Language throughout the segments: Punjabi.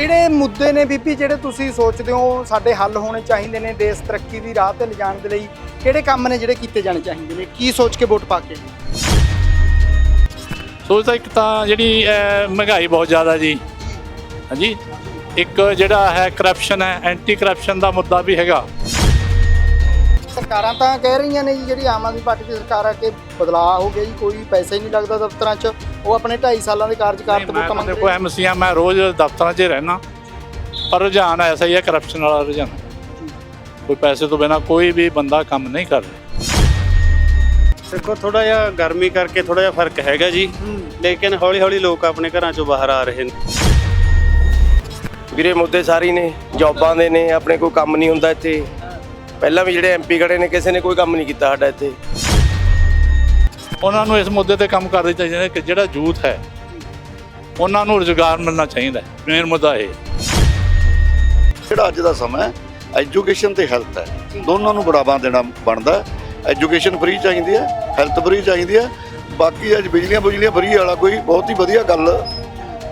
ਕਿਹੜੇ ਮੁੱਦੇ ਨੇ ਬੀਬੀ ਜਿਹੜੇ ਤੁਸੀਂ ਸੋਚਦੇ ਹੋ ਸਾਡੇ ਹੱਲ ਹੋਣੇ ਚਾਹੀਦੇ ਨੇ ਦੇਸ਼ ਤਰੱਕੀ ਦੀ ਰਾਹ ਤੇ ਲਿਜਾਣ ਦੇ ਲਈ? ਕਿਹੜੇ ਕੰਮ ਨੇ ਜਿਹੜੇ ਕੀਤੇ ਜਾਣੇ ਚਾਹੀਦੇ ਨੇ? ਕੀ ਸੋਚ ਕੇ ਵੋਟ ਪਾ ਕੇ? ਸੋਚਦਾ ਇੱਕ ਤਾਂ ਜਿਹੜੀ ਮਹਿੰਗਾਈ ਬਹੁਤ ਜ਼ਿਆਦਾ ਜੀ। ਹਾਂਜੀ? ਇੱਕ ਜਿਹੜਾ ਹੈ ਕਰਪਸ਼ਨ ਹੈ ਐਂਟੀ ਕਰਪਸ਼ਨ ਦਾ ਮੁੱਦਾ ਵੀ ਹੈਗਾ। ਸਰਕਾਰਾਂ ਤਾਂ ਕਹਿ ਰਹੀਆਂ ਨੇ ਜੀ ਜਿਹੜੀ ਆਮ ਆਦਮੀ ਪਾਰਟੀ ਦੀ ਸਰਕਾਰ ਆ ਕਿ ਬਦਲਾਅ ਹੋ ਗਿਆ ਜੀ ਕੋਈ ਪੈਸਾ ਹੀ ਨਹੀਂ ਲੱਗਦਾ ਦਫ਼ਤਰਾਂ 'ਚ। ਉਹ ਆਪਣੇ 2.5 ਸਾਲਾਂ ਦੇ ਕਾਰਜਕਾਲ ਤੋਂ ਮੈਂ ਵੋਟਾਂ ਤਾਂ ਮੰਗ ਦੇਖੋ ਐਮਸੀ ਆ ਮੈਂ ਰੋਜ਼ ਦਫ਼ਤਰਾਂ 'ਚ ਹੀ ਰਹਿਣਾ ਪਰ ਰੁਝਾਨ ਐਸਾ ਹੀ ਹੈ ਕਰਪਸ਼ਨ ਵਾਲਾ ਰੁਝਾਨ। ਕੋਈ ਪੈਸੇ ਤੋਂ ਬਿਨਾ ਕੋਈ ਵੀ ਬੰਦਾ ਕੰਮ ਨਹੀਂ ਕਰ ਰਿਹਾ। ਦੇਖੋ ਥੋੜਾ ਜਿਹਾ ਗਰਮੀ ਕਰਕੇ ਥੋੜਾ ਜਿਹਾ ਫ਼ਰਕ ਹੈਗਾ ਜੀ। ਲੇਕਿਨ ਹੌਲੀ ਹੌਲੀ ਲੋਕ ਆਪਣੇ ਘਰਾਂ ਚੋਂ ਬਾਹਰ ਆ ਰਹੇ ਨੇ। ਵੀਰੇ ਮੁੱਦੇ ਸਾਰੇ ਨੇ ਜੌਬਾਂ ਦੇ ਨੇ ਆਪਣੇ ਕੋਈ ਕੰਮ ਨਹੀਂ ਹੁੰਦਾ ਇੱਥੇ। ਪਹਿਲਾਂ ਵੀ ਜਿਹੜੇ ਐਮਪੀ ਖੜੇ ਨੇ ਕਿਸੇ ਨੇ ਕੋਈ ਕੰਮ ਨਹੀਂ ਕੀਤਾ ਸਾਡਾ ਇੱਥੇ। ਉਹਨਾਂ ਨੂੰ ਇਸ ਮੁੱਦੇ ਤੇ ਕੰਮ ਕਰਨਾ ਚਾਹੀਦਾ ਹੈ ਕਿ ਜਿਹੜਾ ਯੂਥ ਹੈ ਉਹਨਾਂ ਨੂੰ ਰੁਜ਼ਗਾਰ ਮਿਲਣਾ ਚਾਹੀਦਾ ਹੈ। ਮੇਨ ਮੁੱਦਾ ਇਹ ਜਿਹੜਾ ਅੱਜ ਦਾ ਸਮਾਂ ਹੈ ਐਜੂਕੇਸ਼ਨ ਤੇ ਹੈਲਥ ਹੈ। ਦੋਨਾਂ ਨੂੰ ਬੜਾਵਾ ਦੇਣਾ ਬਣਦਾ ਐਜੂਕੇਸ਼ਨ ਫ੍ਰੀ ਚਾਹੀਦੀ ਹੈ ਹੈਲਥ ਫ੍ਰੀ ਚਾਹੀਦੀ ਹੈ। ਬਾਕੀ ਅੱਜ ਬਿਜਲੀਆਂ ਬੁਜਲੀਆਂ ਫ੍ਰੀ ਵਾਲਾ ਕੋਈ ਬਹੁਤ ਹੀ ਵਧੀਆ ਗੱਲ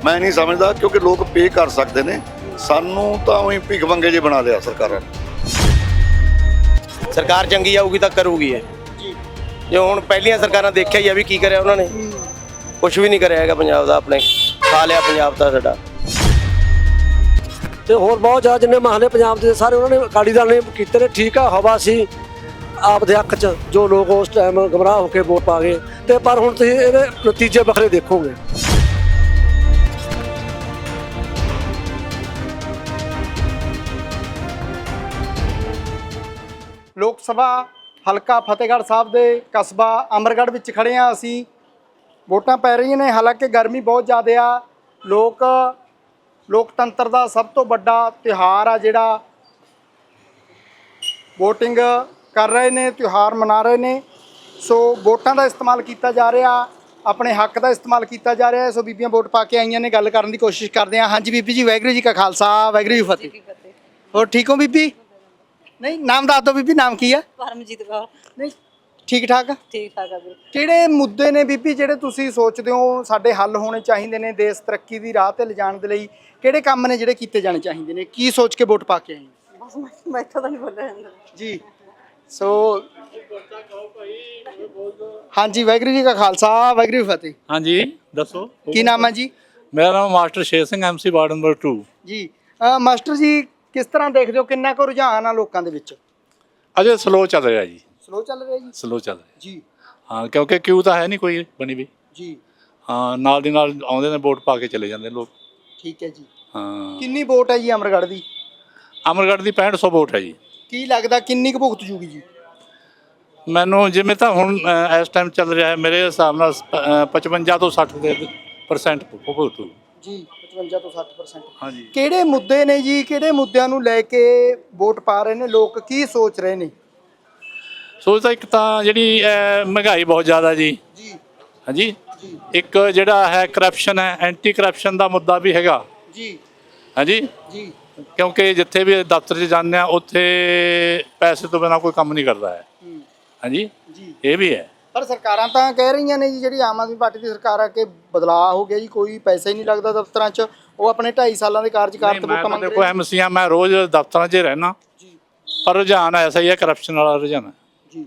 ਮੈਂ ਨਹੀਂ ਸਮਝਦਾ ਕਿਉਂਕਿ ਲੋਕ ਪੇ ਕਰ ਸਕਦੇ ਨੇ। ਸਾਨੂੰ ਤਾਂ ਉਹੀ ਭਿੱਖ ਮੰਗੇ ਜੇ ਬਣਾ ਲਿਆ ਸਰਕਾਰਾਂ ਨੇ। ਸਰਕਾਰ ਚੰਗੀ ਆਊਗੀ ਤਾਂ ਕਰੂਗੀ ਇਹ। ਜੋ ਹੁਣ ਪਹਿਲੀਆਂ ਸਰਕਾਰਾਂ ਦੇਖਿਆ ਹੀ ਆ ਵੀ ਕੀ ਕਰਿਆ ਉਹਨਾਂ ਨੇ। ਕੁਝ ਵੀ ਨਹੀਂ ਕਰਿਆ ਹੈਗਾ ਪੰਜਾਬ ਦਾ ਆਪਣੇ। ਖਾ ਲਿਆ ਪੰਜਾਬ ਦਾ ਸਾਡਾ। ਤੇ ਹੋਰ ਬਹੁਤ ਜ਼ਿਆਦਾ ਜਿੰਨੇ ਮਹੱਲੇ ਪੰਜਾਬ ਦੇ ਸਾਰੇ ਉਹਨਾਂ ਨੇ ਅਕਾਲੀ ਦਲ ਨੇ ਕੀਤੇ ਨੇ ਠੀਕ ਆ ਹਵਾ ਸੀ ਆਪ ਦੇ ਹੱਕ 'ਚ ਜੋ ਲੋਕ ਉਸ ਟਾਈਮ ਗਮਰਾਹ ਹੋ ਕੇ ਵੋਟ ਪਾ ਗਏ। ਤੇ ਪਰ ਹੁਣ ਤੁਸੀਂ ਇਹਦੇ ਨਤੀਜੇ ਵੱਖਰੇ ਦੇਖੋਗੇ। ਲੋਕ ਸਭਾ ਹਲਕਾ ਫਤਿਹਗੜ੍ਹ ਸਾਹਿਬ ਦੇ ਕਸਬਾ ਅਮਰਗੜ੍ਹ ਵਿੱਚ ਖੜੇ ਆ ਅਸੀਂ। ਵੋਟਾਂ ਪੈ ਰਹੀਆਂ ਨੇ ਹਾਲਾਂਕਿ ਗਰਮੀ ਬਹੁਤ ਜ਼ਿਆਦਾ ਆ। ਲੋਕ ਲੋਕਤੰਤਰ ਦਾ ਸਭ ਤੋਂ ਵੱਡਾ ਤਿਉਹਾਰ ਆ ਜਿਹੜਾ VOTING ਕਰ ਰਹੇ ਨੇ ਤਿਉਹਾਰ ਮਨਾ ਰਹੇ ਨੇ। ਸੋ ਵੋਟਾਂ ਦਾ ਇਸਤੇਮਾਲ ਕੀਤਾ ਜਾ ਰਿਹਾ ਆਪਣੇ ਹੱਕ ਦਾ ਇਸਤੇਮਾਲ ਕੀਤਾ ਜਾ ਰਿਹਾ। ਸੋ ਬੀਬੀਆਂ ਵੋਟ ਪਾ ਕੇ ਆਈਆਂ ਨੇ ਗੱਲ ਕਰਨ ਦੀ ਕੋਸ਼ਿਸ਼ ਕਰਦੇ ਆ ਹਾਂਜੀ ਬੀਬੀ ਜੀ ਵਾਹਿਗੁਰੂ ਜੀ ਕਾ ਖਾਲਸਾ ਵਾਹਿਗੁਰੂ ਜੀ ਫਤਿਹ। ਹੋਰ ਠੀਕ ਹੋ ਬੀਬੀ? ਨਹੀਂ ਨਾਮ ਦੱਸ ਦਿਓ ਬੀਬੀ ਨਾਮ ਕੀ ਆ? ਪਰਮਜੀਤ ਕੌਰ। ਨਹੀਂ ਠੀਕ ਠਾਕ ਆ? ਠੀਕ ਠਾਕ ਆ ਵੀਰ। ਕਿਹੜੇ ਮੁੱਦੇ ਨੇ ਬੀਬੀ ਜਿਹੜੇ ਤੁਸੀਂ ਸੋਚਦੇ ਹੋ ਸਾਡੇ ਹੱਲ ਹੋਣੇ ਚਾਹੀਦੇ ਨੇ ਦੇਸ਼ ਤਰੱਕੀ ਦੀ ਰਾਹ ਤੇ ਲਿਜਾਣ ਦੇ ਲਈ? ਕਿਹੜੇ ਕੰਮ ਨੇ ਜਿਹੜੇ ਕੀਤੇ ਜਾਣੇ ਚਾਹੀਦੇ ਨੇ? ਕੀ ਸੋਚ ਕੇ ਵੋਟ ਪਾ ਕੇ ਆਏ? ਬਸ ਮੈਂ ਮੈਥੋਂ ਤਾਂ ਨਹੀਂ ਬੋਲਿਆ ਜਾਂਦਾ। ਜੀ। ਸੋ ਹਾਂਜੀ ਵਾਹਿਗੁਰੂ ਜੀ ਕਾ ਖਾਲਸਾ ਵਾਹਿਗੁਰੂ ਜੀ ਕੀ ਫਤਿਹ। ਹਾਂਜੀ ਦੱਸੋ। ਕੀ ਨਾਮ ਹੈ ਜੀ? ਮੇਰਾ ਨਾਮ master Sher Singh MC ward number 2 ਜੀ ਮਾਸਟਰ ਜੀ ਕਿਸ ਤਰ੍ਹਾਂ ਦੇਖਦੇ ਹੋ ਕਿੰਨਾ ਕੁ ਰੁਝਾਨ ਆ ਲੋਕਾਂ ਦੇ ਵਿੱਚ? ਅਜੇ ਸਲੋ ਚੱਲ ਰਿਹਾ ਜੀ। ਸਲੋ ਚੱਲ ਰਿਹਾ ਜੀ? ਸਲੋ ਚੱਲ ਰਿਹਾ। ਜੀ। ਹਾਂ ਕਿਉਂਕਿ ਕਿਊ ਤਾਂ ਹੈ ਨਹੀਂ ਕੋਈ ਬਣੀ ਵੀ। ਜੀ। ਹਾਂ ਨਾਲ ਦੀ ਨਾਲ ਆਉਂਦੇ ਨੇ ਵੋਟ ਪਾ ਕੇ ਚਲੇ ਜਾਂਦੇ ਲੋਕ। ਠੀਕ ਹੈ ਜੀ। ਹਾਂ। ਕਿੰਨੀ ਵੋਟ ਹੈ ਜੀ ਅਮਰਗੜ੍ਹ ਦੀ? ਅਮਰਗੜ੍ਹ ਦੀ 6500 ਵੋਟ ਹੈ ਜੀ। ਕੀ ਲੱਗਦਾ ਕਿੰਨੀ ਕੁ ਭੁਗਤ ਜੂਗੀ ਜੀ? ਮੈਨੂੰ ਜਿਵੇਂ ਤਾਂ ਹੁਣ ਅ, ਇਸ ਟਾਈਮ ਚੱਲ ਰਿਹਾ ਹੈ ਮੇਰੇ ਹਿਸਾਬ ਨਾਲ ਅ, 55 ਤੋਂ 60 ਦੇ ਪਰਸੈਂਟ ਵੋਟ ਜੀ। 55 ਤੋਂ 60% ਹਾਂਜੀ। ਕਿਹੜੇ ਮੁੱਦੇ ਨੇ ਜੀ? ਕਿਹੜੇ ਮੁੱਦਿਆਂ ਨੂੰ ਲੈ ਕੇ ਵੋਟ ਪਾ ਰਹੇ ਨੇ? ਲੋਕ ਕੀ ਸੋਚ ਰਹੇ ਨੇ? ਸੋਚਦਾ ਇੱਕ ਤਾਂ ਜਿਹੜੀ ਮਹਿੰਗਾਈ ਬਹੁਤ ਜ਼ਿਆਦਾ ਜੀ। ਜੀ। ਹਾਂਜੀ। ਇੱਕ ਜਿਹੜਾ ਹੈ ਕਰਪਸ਼ਨ ਹੈ ਐਂਟੀ ਕਰਪਸ਼ਨ ਦਾ ਮੁੱਦਾ ਵੀ ਹੈਗਾ। ਜੀ। ਹਾਂਜੀ। ਜੀ। ਕਿਉਂਕਿ ਜਿੱਥੇ ਵੀ ਦਫ਼ਤਰ 'ਚ ਜਾਂਦੇ ਆ ਉੱਥੇ ਪੈਸੇ ਤੋਂ ਬਿਨਾ ਕੋਈ ਕੰਮ ਨਹੀਂ ਕਰਦਾ ਹੈ। ਹਾਂਜੀ। ਇਹ ਵੀ ਹੈ। ਪਰ ਸਰਕਾਰਾਂ ਤਾਂ ਕਹਿ ਰਹੀਆਂ ਨੇ ਜੀ ਜਿਹੜੀ ਆਮ ਆਦਮੀ ਪਾਰਟੀ ਦੀ ਸਰਕਾਰ ਆ ਕਿ ਬਦਲਾਅ ਹੋ ਗਿਆ ਜੀ ਕੋਈ ਪੈਸਾ ਹੀ ਨਹੀਂ ਲੱਗਦਾ ਦਫ਼ਤਰਾਂ 'ਚ ਉਹ ਆਪਣੇ 2.5 ਸਾਲਾਂ ਦੇ ਕਾਰਜਕਾਲ ਤੋਂ ਮੈਂ ਵੋਟਾਂ ਤਾਂ ਮੰਗ ਦੇਖੋ ਨੇ। ਐਮਸੀ ਆ ਮੈਂ ਰੋਜ਼ ਦਫ਼ਤਰਾਂ 'ਚ ਰਹਿਣਾ ਜੀ। ਪਰ ਰੁਝਾਨ ਐਸਾ ਹੀ ਹੈ ਕਰਪਸ਼ਨ ਵਾਲਾ ਰੁਝਾਨ ਹੈ ਜੀ।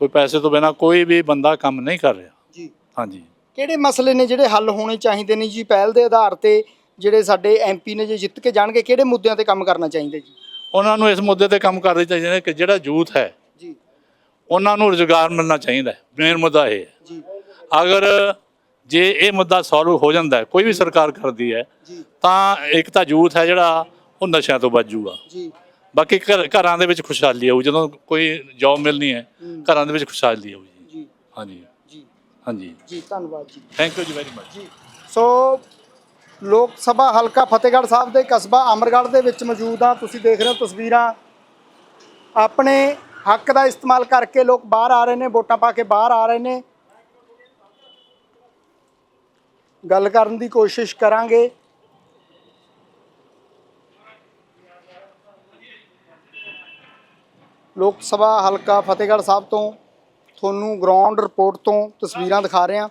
ਕੋਈ ਪੈਸੇ ਤੋਂ ਬਿਨਾ ਕੋਈ ਵੀ ਬੰਦਾ ਕੰਮ ਨਹੀਂ ਕਰ ਰਿਹਾ। ਜੀ। ਹਾਂਜੀ। ਕਿਹੜੇ ਮਸਲੇ ਨੇ ਜਿਹੜੇ ਹੱਲ ਹੋਣੇ ਚਾਹੀਦੇ ਨੇ ਜੀ ਪਹਿਲ ਦੇ ਆਧਾਰ ਤੇ ਜਿਹੜੇ ਸਾਡੇ ਐਮਪੀ ਨੇ ਜੇ ਜਿੱਤ ਕੇ ਜਾਣਗੇ ਕਿਹੜੇ ਮੁੱਦਿਆਂ ਤੇ ਕੰਮ ਕਰਨਾ ਚਾਹੀਦਾ ਜੀ? ਉਹਨਾਂ ਨੂੰ ਇਸ ਮੁੱਦੇ ਤੇ ਕੰਮ ਕਰਨਾ ਚਾਹੀਦਾ ਹੈ ਕਿ ਜਿਹੜਾ ਯੂਥ ਹੈ ਉਹਨਾਂ ਨੂੰ ਰੁਜ਼ਗਾਰ ਮਿਲਣਾ ਚਾਹੀਦਾ ਹੈ। ਮੇਨ ਮੁੱਦਾ ਇਹ ਹੈ। ਅਗਰ ਜੇ ਇਹ ਮੁੱਦਾ ਸੋਲਵ ਹੋ ਜਾਂਦਾ ਕੋਈ ਵੀ ਸਰਕਾਰ ਕਰਦੀ ਹੈ ਤਾਂ ਇੱਕ ਤਾਂ ਯੂਥ ਹੈ ਜਿਹੜਾ ਉਹ ਨਸ਼ਿਆਂ ਤੋਂ ਬਚ ਜੂਗਾ। ਬਾਕੀ ਘਰ- ਦੇ ਵਿੱਚ ਖੁਸ਼ਹਾਲੀ ਆਊ ਜਦੋਂ ਕੋਈ ਜੌਬ ਮਿਲਣੀ ਹੈ ਘਰਾਂ ਦੇ ਵਿੱਚ ਖੁਸ਼ਹਾਲੀ ਆਊ ਜੀ। ਜੀ। ਹਾਂਜੀ। ਜੀ। ਹਾਂਜੀ। ਜੀ ਧੰਨਵਾਦ ਜੀ। ਥੈਂਕ ਯੂ ਜੀ ਵੈਰੀ ਮਚ ਜੀ। ਸੋ ਲੋਕ ਸਭਾ ਹਲਕਾ ਫਤਿਹਗੜ੍ਹ ਸਾਹਿਬ ਦੇ ਕਸਬਾ ਅਮਰਗੜ੍ਹ ਦੇ ਵਿੱਚ ਮੌਜੂਦ ਆ ਤੁਸੀਂ ਦੇਖ ਰਹੇ ਹੋ ਤਸਵੀਰਾਂ। ਆਪਣੇ ਹੱਕ ਦਾ ਇਸਤੇਮਾਲ ਕਰਕੇ ਲੋਕ ਬਾਹਰ ਆ ਰਹੇ ਨੇ ਵੋਟਾਂ ਪਾ ਕੇ ਬਾਹਰ ਆ ਰਹੇ ਨੇ। ਗੱਲ ਕਰਨ ਦੀ ਕੋਸ਼ਿਸ਼ ਕਰਾਂਗੇ। ਲੋਕ ਸਭਾ ਹਲਕਾ ਫਤਿਹਗੜ੍ਹ ਸਾਹਿਬ ਤੋਂ ਤੁਹਾਨੂੰ ਗਰਾਊਂਡ ਰਿਪੋਰਟ ਤੋਂ ਤਸਵੀਰਾਂ ਦਿਖਾ ਰਹੇ ਹਾਂ।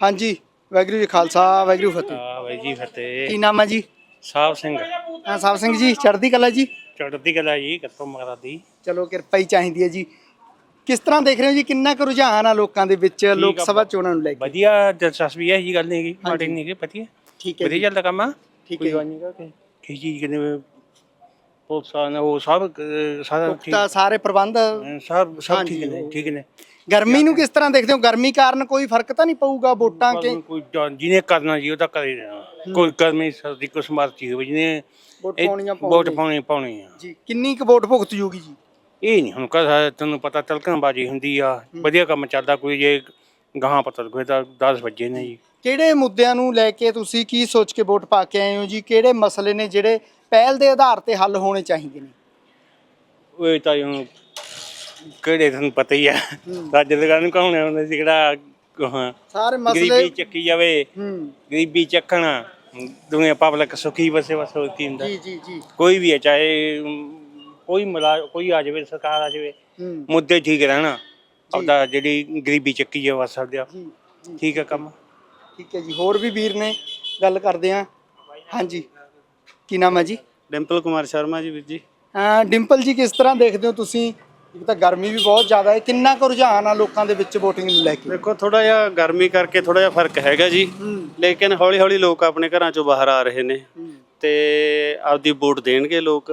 ਹਾਂਜੀ ਵਾਹਿਗੁਰੂ ਜੀ ਖਾਲਸਾ ਵਾਹਿਗੁਰੂ ਫਤਿਹ। ਆ ਬਾਈ ਜੀ ਫਤਿਹ। ਕੀ ਨਾਮ ਹੈ ਜੀ? ਸਾਹਿਬ ਸਿੰਘ। ਹਾਂ ਸਾਹਿਬ ਸਿੰਘ ਜੀ ਚੜ੍ਹਦੀ ਕਲਾ ਜੀ? ਚੜ੍ਹਦੀ ਕਲਾ ਜੀ ਕਿੱਥੋਂ ਮਗਰਾ ਦੀ ਚਲੋ ਕਿਰਪਾ ਹੀ ਚਾਹੀਦੀ ਹੈ ਜੀ। ਕਿਸ ਤਰ੍ਹਾਂ ਦੇਖ ਰਹੇ ਹੋ ਜੀ ਕਿੰਨਾ ਕੁ ਰੁਝਾਨ ਆ ਲੋਕਾਂ ਦੇ ਵਿੱਚ ਲੋਕ ਸਭਾ ਚੋਣਾਂ ਨੂੰ ਲੈ ਕੇ? ਵਧੀਆ ਦਿਲਚਸਪੀ ਹੈ ਇਹ ਗੱਲ ਨਹੀਂ ਹੈਗੀ ਮਾੜੀ ਨਹੀਂ ਹੈਗੀ ਪਤੀ ਠੀਕ ਹੈ ਵਧੀਆ ਚੱਲਦਾ ਕੰਮ ਆ? ਠੀਕ ਕੋਈ ਹੈ ਗੱਲ ਨਹੀਂ ਕਿ ਕੀ ਚੀਜ਼ ਕਿਨੇ ਪੁਲਿਸਾਂ ਨੇ ਉਹ ਸਭ ਅਹ, ਸਾਰਾ ਠੀਕ ਤਾਂ ਸਾਰੇ ਪ੍ਰਬੰਧ। ਅਹ, ਸਭ ਸਭ ਠੀਕ ਨੇ ਠੀਕ ਨੇ। ਗਰਮੀ ਨੂੰ ਕਿਸ ਤਰ੍ਹਾਂ ਦੇਖਦੇ ਹੋ? ਗਰਮੀ ਕਾਰਨ ਕੋਈ ਫ਼ਰਕ ਤਾਂ ਨਹੀਂ ਪਊਗਾ ਵੋਟਾਂ ਕੇ? ਕੋਈ ਜਿਹਨੇ ਕਰਨਾ ਜੀ ਉਹ ਤਾਂ ਕਰੇ ਨਾ। ਕੋਈ ਕਰਮੀ ਸਰਦੀ ਕੁਛ ਮਰਜ਼ੀ ਹੋਵੇ ਜਿਹਨੇ ਵੋਟ ਇਹ ਪਾਉਣੀਆਂ ਵੋਟ ਪਾਉਣੀਆਂ ਪਾਉਣੀ ਪਾਉਣੀ ਆ। ਜੀ ਕਿੰਨੀ ਕੁ ਵੋਟ ਭੁਗਤ ਜੂਗੀ ਜੀ? ਇਹ ਨਹੀਂ ਹੁਣ ਕਹਦਾ ਤੈਨੂੰ ਪਤਾ ਤਲਕਣਬਾਜੀ ਹੁੰਦੀ ਆ ਵਧੀਆ ਕੰਮ ਚੱਲਦਾ ਕੋਈ ਜੇ ਗਾਹਾਂ ਪਤਾ ਕੋਈ ਤਾਂ 10 ਵਜੇ ਨੇ ਜੀ। ਕਿਹੜੇ ਮੁੱਦਿਆਂ ਨੂੰ ਲੈ ਕੇ ਤੁਸੀਂ ਕੀ ਸੋਚ ਕੇ ਵੋਟ ਪਾ ਕੇ ਆਏ ਹੋ ਜੀ? ਕਿਹੜੇ ਮਸਲੇ ਨੇ ਜਿਹੜੇ ਪਹਿਲ ਦੇ ਆਧਾਰ ਤੇ ਹੱਲ ਹੋਣੇ ਚਾਹੀਦੇ ਨੇ? ਉਹ ਤਾਂ ਹੁਣ ਕਿਹੜੇ ਤੁਹਾਨੂੰ ਪਤਾ ਹੀ ਆ। ਰਾਜ ਦੇ ਨੂੰ ਕਹਾਉਣੇ ਹੁੰਦੇ ਸੀ ਕਿਹੜਾ ਹਾਂ ਸਾਰੇ ਗਰੀਬੀ ਮਸਲੇ ਚੱਕੀ ਜਾਵੇ ਹੂੰ। ਗਰੀਬੀ ਚੱਕਣਾ। ਦੁਨੀਆ ਪਬਲਿਕ ਸੁਖੀ ਵਸੇ ਵਸ ਹੋਤੀ ਹੁੰਦਾ ਜੀ ਜੀ ਜੀ ਕੋਈ ਵੀ ਹੈ ਚਾਹੇ ਅਮ, ਕੋਈ ਮਲਾ ਕੋਈ ਆ ਜਾਵੇ ਸਰਕਾਰ ਆ ਜਾਵੇ ਹੂੰ ਮੁੱਦੇ ਠੀਕ ਰਹਿਣਾ ਆਪਦਾ ਜਿਹੜੀ ਗਰੀਬੀ ਚੱਕੀ ਜਾ ਵਸ ਸਕਦੇ ਆ ਜੀ ਜੀ ਠੀਕ ਹੈ ਕੰਮ ਠੀਕ ਹੈ ਜੀ ਹੋਰ ਵੀ ਵੀਰ ਨੇ ਗੱਲ ਕਰਦੇ ਆ ਹਾਂਜੀ ਕੀ ਨਾਮ ਹੈ ਜੀ ਡਿੰਪਲ ਕੁਮਾਰ ਸ਼ਰਮਾ ਜੀ ਵੀਰ ਜੀ ਅਹ ਡਿੰਪਲ ਜੀ ਕਿਸ ਤਰ੍ਹਾਂ ਦੇਖਦੇ ਹੋ ਤੁਸੀਂ ਇੱਕ ਤਾਂ ਗਰਮੀ ਵੀ ਬਹੁਤ ਜ਼ਿਆਦਾ ਹੈ। ਕਿੰਨਾ ਕੁ ਰੁਝਾਨ ਆ ਲੋਕਾਂ ਦੇ ਵਿੱਚ VOTING ਨੂੰ ਲੈ ਕੇ? ਦੇਖੋ ਥੋੜਾ ਜਿਹਾ ਗਰਮੀ ਕਰਕੇ ਥੋੜਾ ਜਿਹਾ ਫ਼ਰਕ ਹੈਗਾ ਜੀ। ਲੇਕਿਨ ਹੌਲੀ ਹੌਲੀ ਲੋਕ ਆਪਣੇ ਘਰਾਂ ਚੋਂ ਬਾਹਰ ਆ ਰਹੇ ਨੇ। ਤੇ ਆਪਦੀ ਵੋਟ ਦੇਣਗੇ ਲੋਕ।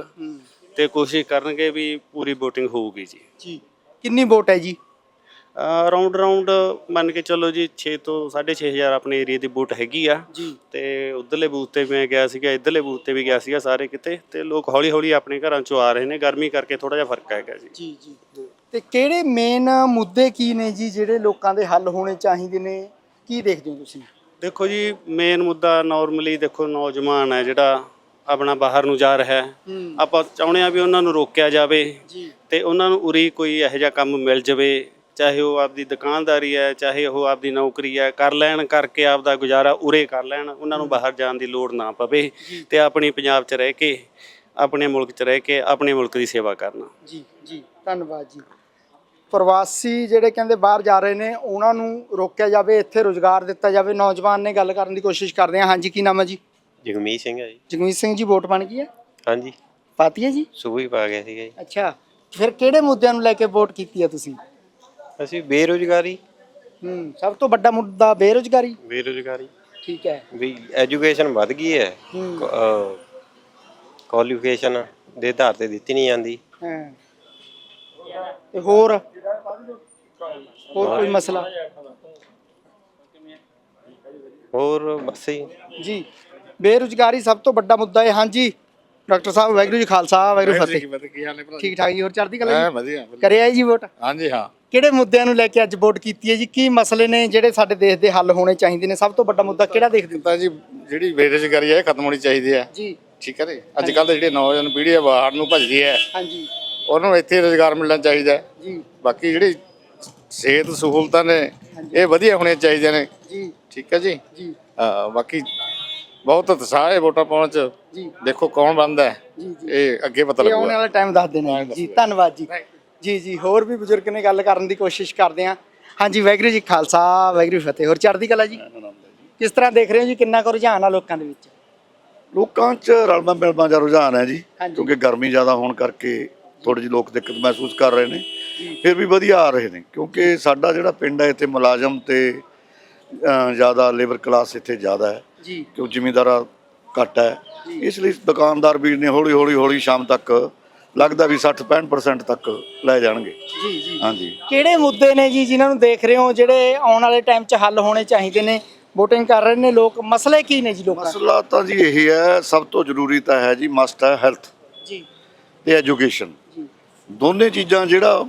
ਤੇ ਕੋਸ਼ਿਸ਼ ਕਰਨਗੇ ਵੀ ਪੂਰੀ VOTING ਹੋਊਗੀ ਜੀ। ਜੀ। ਕਿੰਨੀ ਵੋਟ ਹੈ ਜੀ? ਰਾਉਂਡ ਰਾਉਂਡ ਮੰਨ ਕੇ ਚੱਲੋ ਜੀ 6 ਤੋਂ 6500 ਆਪਣੇ ਏਰੀਆ ਦੀ ਵੋਟ ਹੈਗੀ ਆ। ਜੀ। ਤੇ ਉਧਰਲੇ ਬੂਥ ਤੇ ਮੈਂ ਗਿਆ ਸੀਗਾ ਇਧਰਲੇ ਬੂਥ ਤੇ ਵੀ ਗਿਆ ਸੀਗਾ ਸਾਰੇ ਕਿਤੇ। ਤੇ ਲੋਕ ਹੌਲੀ ਹੌਲੀ ਆਪਣੇ ਘਰਾਂ ਚੋਂ ਆ ਰਹੇ ਨੇ ਗਰਮੀ ਕਰਕੇ ਥੋੜਾ ਜਿਹਾ ਫ਼ਰਕ ਹੈਗਾ ਜੀ। ਜੀ ਜੀ। ਤੇ ਕਿਹੜੇ ਮੇਨ ਮੁੱਦੇ ਕੀ ਨੇ ਜੀ ਜਿਹੜੇ ਲੋਕਾਂ ਦੇ ਹੱਲ ਹੋਣੇ ਚਾਹੀਦੇ ਨੇ? ਕੀ ਦੇਖਦੇ ਹੋ ਤੁਸੀਂ? ਦੇਖੋ ਜੀ ਮੇਨ ਮੁੱਦਾ ਨਾਰਮਲੀ ਦੇਖੋ ਨੌਜਵਾਨ ਹੈ ਜਿਹੜਾ ਆਪਣਾ ਬਾਹਰ ਨੂੰ ਜਾ ਰਿਹਾ ਹੈ। ਆਪਾਂ ਚਾਹੁੰਦੇ ਆ ਵੀ ਉਹਨਾਂ ਨੂੰ ਰੋਕਿਆ ਜਾਵੇ ਜੀ। ਤੇ ਉਹਨਾਂ ਨੂੰ ਉਰੀ ਕੋਈ ਇਹੋ ਜਿਹਾ ਕੰਮ ਮਿਲ ਜਾਵੇ। ਚਾਹੇ ਉਹ ਆਪਦੀ ਦੁਕਾਨਦਾਰੀ ਹੈ ਚਾਹੇ ਉਹ ਆਪਦੀ ਨੌਕਰੀ ਹੈ ਕਰ ਲੈਣ ਕਰਕੇ ਆਪਦਾ ਗੁਜ਼ਾਰਾ ਉਰੇ ਕਰ ਲੈਣ ਉਹਨਾਂ ਨੂੰ ਬਾਹਰ ਜਾਣ ਦੀ ਲੋੜ ਨਾ ਪਵੇ ਤੇ ਆਪਣੀ ਪੰਜਾਬ 'ਚ ਰਹਿ ਕੇ ਆਪਣੇ ਮੁਲਕ 'ਚ ਰਹਿ ਕੇ ਆਪਣੇ ਮੁਲਕ ਦੀ ਸੇਵਾ ਕਰਨਾ। ਜੀ ਜੀ ਧੰਨਵਾਦ ਜੀ। ਪ੍ਰਵਾਸੀ ਜਿਹੜੇ ਕਹਿੰਦੇ ਬਾਹਰ ਜਾ ਰਹੇ ਨੇ ਉਹਨਾਂ ਨੂੰ ਰੋਕਿਆ ਜਾਵੇ ਇੱਥੇ ਰੋਜ਼ਗਾਰ ਦਿੱਤਾ ਜਾਵੇ। ਨੌਜਵਾਨ ਨੇ ਗੱਲ ਕਰਨ ਦੀ ਕੋਸ਼ਿਸ਼ ਕਰਦੇ ਆ ਹਾਂਜੀ ਕੀ ਨਾਮ ਹੈ ਜੀ? ਜਗਮੀਤ ਸਿੰਘ ਹੈ ਜੀ। ਜਗਮੀਤ ਸਿੰਘ ਜੀ ਵੋਟ ਬਣ ਗਈ ਹੈ? ਹਾਂਜੀ। ਪਾਤੀ ਹੈ ਜੀ? ਸੁਬਹ ਹੀ ਪਾ ਗਿਆ ਸੀਗਾ ਜੀ। ਅੱਛਾ ਫਿਰ ਕਿਹੜੇ ਮੁੱਦਿਆਂ ਨੂੰ ਲੈ ਕੇ ਵੋਟ ਕੀਤੀ ਹੈ ਤੁਸੀਂ? ਅਸੀਂ ਬੇਰੁਜ਼ਗਾਰੀ। ਹੂੰ ਸਭ ਤੋਂ ਵੱਡਾ ਮੁੱਦਾ ਬੇਰੁਜ਼ਗਾਰੀ। ਬੇਰੁਜ਼ਗਾਰੀ। ਠੀਕ ਹੈ। ਵੀ ਐਜੂਕੇਸ਼ਨ ਵੱਧ ਗਈ ਹੈ। ਕੁਆਲੀਫਿਕੇਸ਼ਨ ਦੇ ਆਧਾਰ ਤੇ ਦਿੱਤੀ ਨਹੀਂ ਜਾਂਦੀ। ਹਾਂ। ਤੇ ਹੋਰ? ਹੋਰ ਕੋਈ ਮਸਲਾ? ਹੋਰ ਬਸ ਹੀ ਜੀ ਬੇਰੁਜ਼ਗਾਰੀ ਸਭ ਤੋਂ ਵੱਡਾ ਮੁੱਦਾ ਹੈ। ਹਾਂਜੀ। ਡਾਕਟਰ ਸਾਹਿਬ ਵਾਹਿਗੁਰੂ ਜੀ ਖਾਲਸਾ ਵਾਹਿਗੁਰੂ ਫਤਿਹ। ਠੀਕ ਠਾਕ ਜੀ? ਹੋਰ ਚੜ੍ਹਦੀ ਕਲਾ ਜੀ? ਵਧੀਆ ਕਰਿਆ ਜੀ ਵੋਟ? ਹਾਂਜੀ ਹਾਂ। ਕਿਹੜੇ ਮੁੱਦਿਆਂ ਨੂੰ ਲੈ ਕੇ ਅੱਜ ਵੋਟ ਕੀਤੀ ਹੈ ਜੀ? ਕੀ ਮਸਲੇ ਨੇ ਜਿਹੜੇ ਸਾਡੇ ਦੇਸ਼ ਦੇ ਹੱਲ ਹੋਣੇ ਚਾਹੀਦੇ ਨੇ? ਸਭ ਤੋਂ ਵੱਡਾ ਮੁੱਦਾ ਕਿਹੜਾ ਦੇਖਦੇ ਹੋ? ਤਾਂ ਜੀ ਜਿਹੜੀ ਬੇਰੁਜ਼ਗਾਰੀ ਹੈ ਇਹ ਖਤਮ ਹੋਣੀ ਚਾਹੀਦੀ ਹੈ। ਜੀ। ਠੀਕ ਹੈ ਜੀ? ਅੱਜ ਕੱਲ ਦੇ ਜਿਹੜੇ ਨੌਜਵਾਨ ਪੀੜ੍ਹੀ ਹੈ ਬਾਹਰ ਨੂੰ ਭੱਜਦੀ ਹੈ। ਹਾਂਜੀ। ਉਹਨਾਂ ਇੱਥੇ ਰੋਜ਼ਗਾਰ ਮਿਲਣਾ ਚਾਹੀਦਾ ਹੈ। ਜੀ। ਬਾਕੀ ਜਿਹੜੀ ਸਿਹਤ ਸਹੂਲਤਾਂ ਨੇ ਇਹ ਵਧੀਆ ਹੋਣੀਆਂ ਚਾਹੀਦੀਆਂ ਨੇ। ਜੀ। ਠੀਕ ਹੈ ਜੀ? ਜੀ। ਹਾਂ, ਬਾਕੀ ਬਹੁਤ ਉਤਸ਼ਾਹ ਹੈ ਵੋਟਾਂ ਪਾਉਣ ਚ। ਜੀ। ਦੇਖੋ ਕੌਣ ਬਣਦਾ ਹੈ। ਜੀ ਜੀ। ਇਹ ਅੱਗੇ ਪਤਾ ਇਹ ਆਉਣ ਲੱਗੂਗਾ ਵਾਲਾ ਟਾਈਮ ਦੱਸ ਦੇਣਾ ਜੀ। ਧੰਨਵਾਦ ਜੀ। ਜੀ ਜੀ ਹੋਰ ਵੀ ਬਜ਼ੁਰਗ ਨੇ ਗੱਲ ਕਰਨ ਦੀ ਕੋਸ਼ਿਸ਼ ਕਰਦੇ ਆ ਹਾਂਜੀ ਵਾਹਿਗੁਰੂ ਜੀ ਖਾਲਸਾ ਕੀ ਫਤਿਹ। ਹੋਰ ਚੜ੍ਹਦੀ ਕਲਾ ਜੀ? ਕਿਸ ਤਰ੍ਹਾਂ ਦੇਖ ਰਹੇ ਹੋ ਜੀ ਕਿੰਨਾ ਕੁ ਰੁਝਾਨ ਆ ਲੋਕਾਂ ਦੇ ਵਿੱਚ? ਲੋਕਾਂ 'ਚ ਰਲਮਾ ਮਿਲਮਾ ਦਾ ਰੁਝਾਨ ਹੈ ਜੀ। ਕਿਉਂਕਿ ਗਰਮੀ ਜ਼ਿਆਦਾ ਹੋਣ ਕਰਕੇ ਥੋੜੀ ਜਿਹੀ ਲੋਕ ਦਿੱਕਤ ਮਹਿਸੂਸ ਕਰ ਰਹੇ ਨੇ। ਫਿਰ ਵੀ ਵਧੀਆ ਆ ਰਹੇ ਨੇ ਕਿਉਂਕਿ ਸਾਡਾ ਜਿਹੜਾ ਪਿੰਡ ਹੈ ਇੱਥੇ ਮੁਲਾਜ਼ਮ ਤੇ ਜ਼ਿਆਦਾ ਲੇਬਰ ਕਲਾਸ ਇੱਥੇ ਜ਼ਿਆਦਾ ਹੈ। ਜੀ। ਕਿਉਂ ਜ਼ਿਮੀਂਦਾਰਾ ਘੱਟ ਹੈ। ਇਸ ਲਈ ਦੁਕਾਨਦਾਰ ਵੀ ਨੇ ਹੌਲੀ ਹੌਲੀ ਹੌਲੀ ਸ਼ਾਮ ਤੱਕ ਲੱਗਦਾ ਵੀ 60 65% ਤੱਕ ਲੈ ਜਾਣਗੇ। ਜੀ ਜੀ। ਹਾਂਜੀ। ਕਿਹੜੇ ਮੁੱਦੇ ਨੇ ਜੀ ਜਿਨ੍ਹਾਂ ਨੂੰ ਦੇਖ ਰਹੇ ਹੋ ਜਿਹੜੇ ਆਉਣ ਵਾਲੇ ਟਾਈਮ 'ਚ ਹੱਲ ਹੋਣੇ ਚਾਹੀਦੇ ਨੇ? VOTING ਕਰ ਰਹੇ ਨੇ ਲੋਕ। ਮਸਲੇ ਕੀ ਨੇ ਜੀ ਲੋਕਾਂ ਦੇ? ਮਸਲਾ ਤਾਂ ਜੀ ਇਹ ਹੈ ਸਭ ਤੋਂ ਜ਼ਰੂਰੀ ਤਾਂ ਹੈ ਜੀ ਮਸਟ ਹੈ ਹੈਲਥ ਜੀ। ਤੇ ਐਜੂਕੇਸ਼ਨ ਜੀ। ਦੋਨੇ ਚੀਜ਼ਾਂ ਜਿਹੜਾ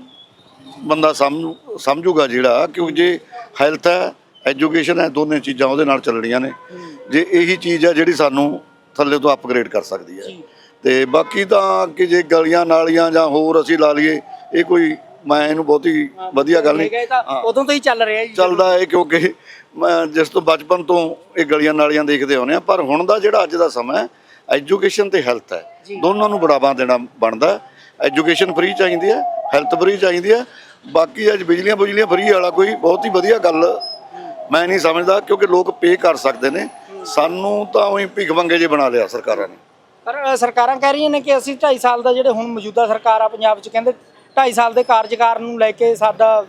ਬੰਦਾ ਸਮਝ ਸਮਝੂਗਾ ਜਿਹੜਾ ਕਿ ਜੇ ਹੈਲਥ ਹੈ ਐਜੂਕੇਸ਼ਨ ਹੈ ਦੋਨੇ ਚੀਜ਼ਾਂ ਉਹਦੇ ਨਾਲ ਚੱਲਣੀਆਂ ਨੇ। ਜੇ ਇਹੀ ਚੀਜ਼ ਹੈ ਜਿਹੜੀ ਸਾਨੂੰ ਥੱਲੇ ਤੋਂ ਅਪਗ੍ਰੇਡ ਕਰ ਸਕਦੀ ਹੈ। ਤੇ ਬਾਕੀ ਤਾਂ ਕਿ ਜੇ ਗਲੀਆਂ ਨਾਲੀਆਂ ਜਾਂ ਹੋਰ ਅਸੀਂ ਲਾ ਲਈਏ ਇਹ ਕੋਈ ਮੈਂ ਇਹਨੂੰ ਬਹੁਤੀ ਵਧੀਆ ਗੱਲ ਨਹੀਂ। ਉਦੋਂ ਤੋਂ ਹੀ ਚੱਲ ਰਿਹਾ ਜੀ। ਚੱਲਦਾ ਹੈ ਕਿਉਂਕਿ ਮੈਂ ਜਿਸ ਤੋਂ ਬਚਪਨ ਤੋਂ ਇਹ ਗਲੀਆਂ ਨਾਲੀਆਂ ਦੇਖਦੇ ਆਉਂਦੇ ਆ ਪਰ ਹੁਣ ਦਾ ਜਿਹੜਾ ਅੱਜ ਦਾ ਸਮਾਂ ਹੈ ਐਜੂਕੇਸ਼ਨ ਤੇ ਹੈਲਥ ਹੈ। ਦੋਨਾਂ ਨੂੰ ਬੜਾਵਾ ਦੇਣਾ ਬਣਦਾ ਐਜੂਕੇਸ਼ਨ ਫ੍ਰੀ ਚਾਹੀਦੀ ਹੈ ਹੈਲਥ ਫ੍ਰੀ ਚਾਹੀਦੀ ਹੈ। ਬਾਕੀ ਅੱਜ ਬਿਜਲੀਆਂ ਬੁਜਲੀਆਂ ਫ੍ਰੀ ਵਾਲਾ ਕੋਈ ਬਹੁਤ ਹੀ ਵਧੀਆ ਗੱਲ ਮੈਂ ਨਹੀਂ ਸਮਝਦਾ ਕਿਉਂਕਿ ਲੋਕ ਪੇ ਕਰ ਸਕਦੇ ਨੇ। ਸਾਨੂੰ ਤਾਂ ਉਹੀ ਭਿੱਖ ਮੰਗੇ ਜੇ ਬਣਾ ਲਿਆ ਸਰਕਾਰਾਂ ਨੇ। ਪਰ ਅ, ਸਰਕਾਰਾਂ ਕਹਿ ਰਹੀਆਂ ਨੇ ਕਿ ਅਸੀਂ 2.5 ਸਾਲ ਦਾ ਜਿਹੜੇ ਹੁਣ ਮੌਜੂਦਾ ਸਰਕਾਰ ਆ ਪੰਜਾਬ 'ਚ ਕਹਿੰਦੇ 2.5 ਸਾਲ ਦੇ ਕਾਰਜਕਾਰ ਨੂੰ ਲੈ ਕੇ ਸਾਡਾ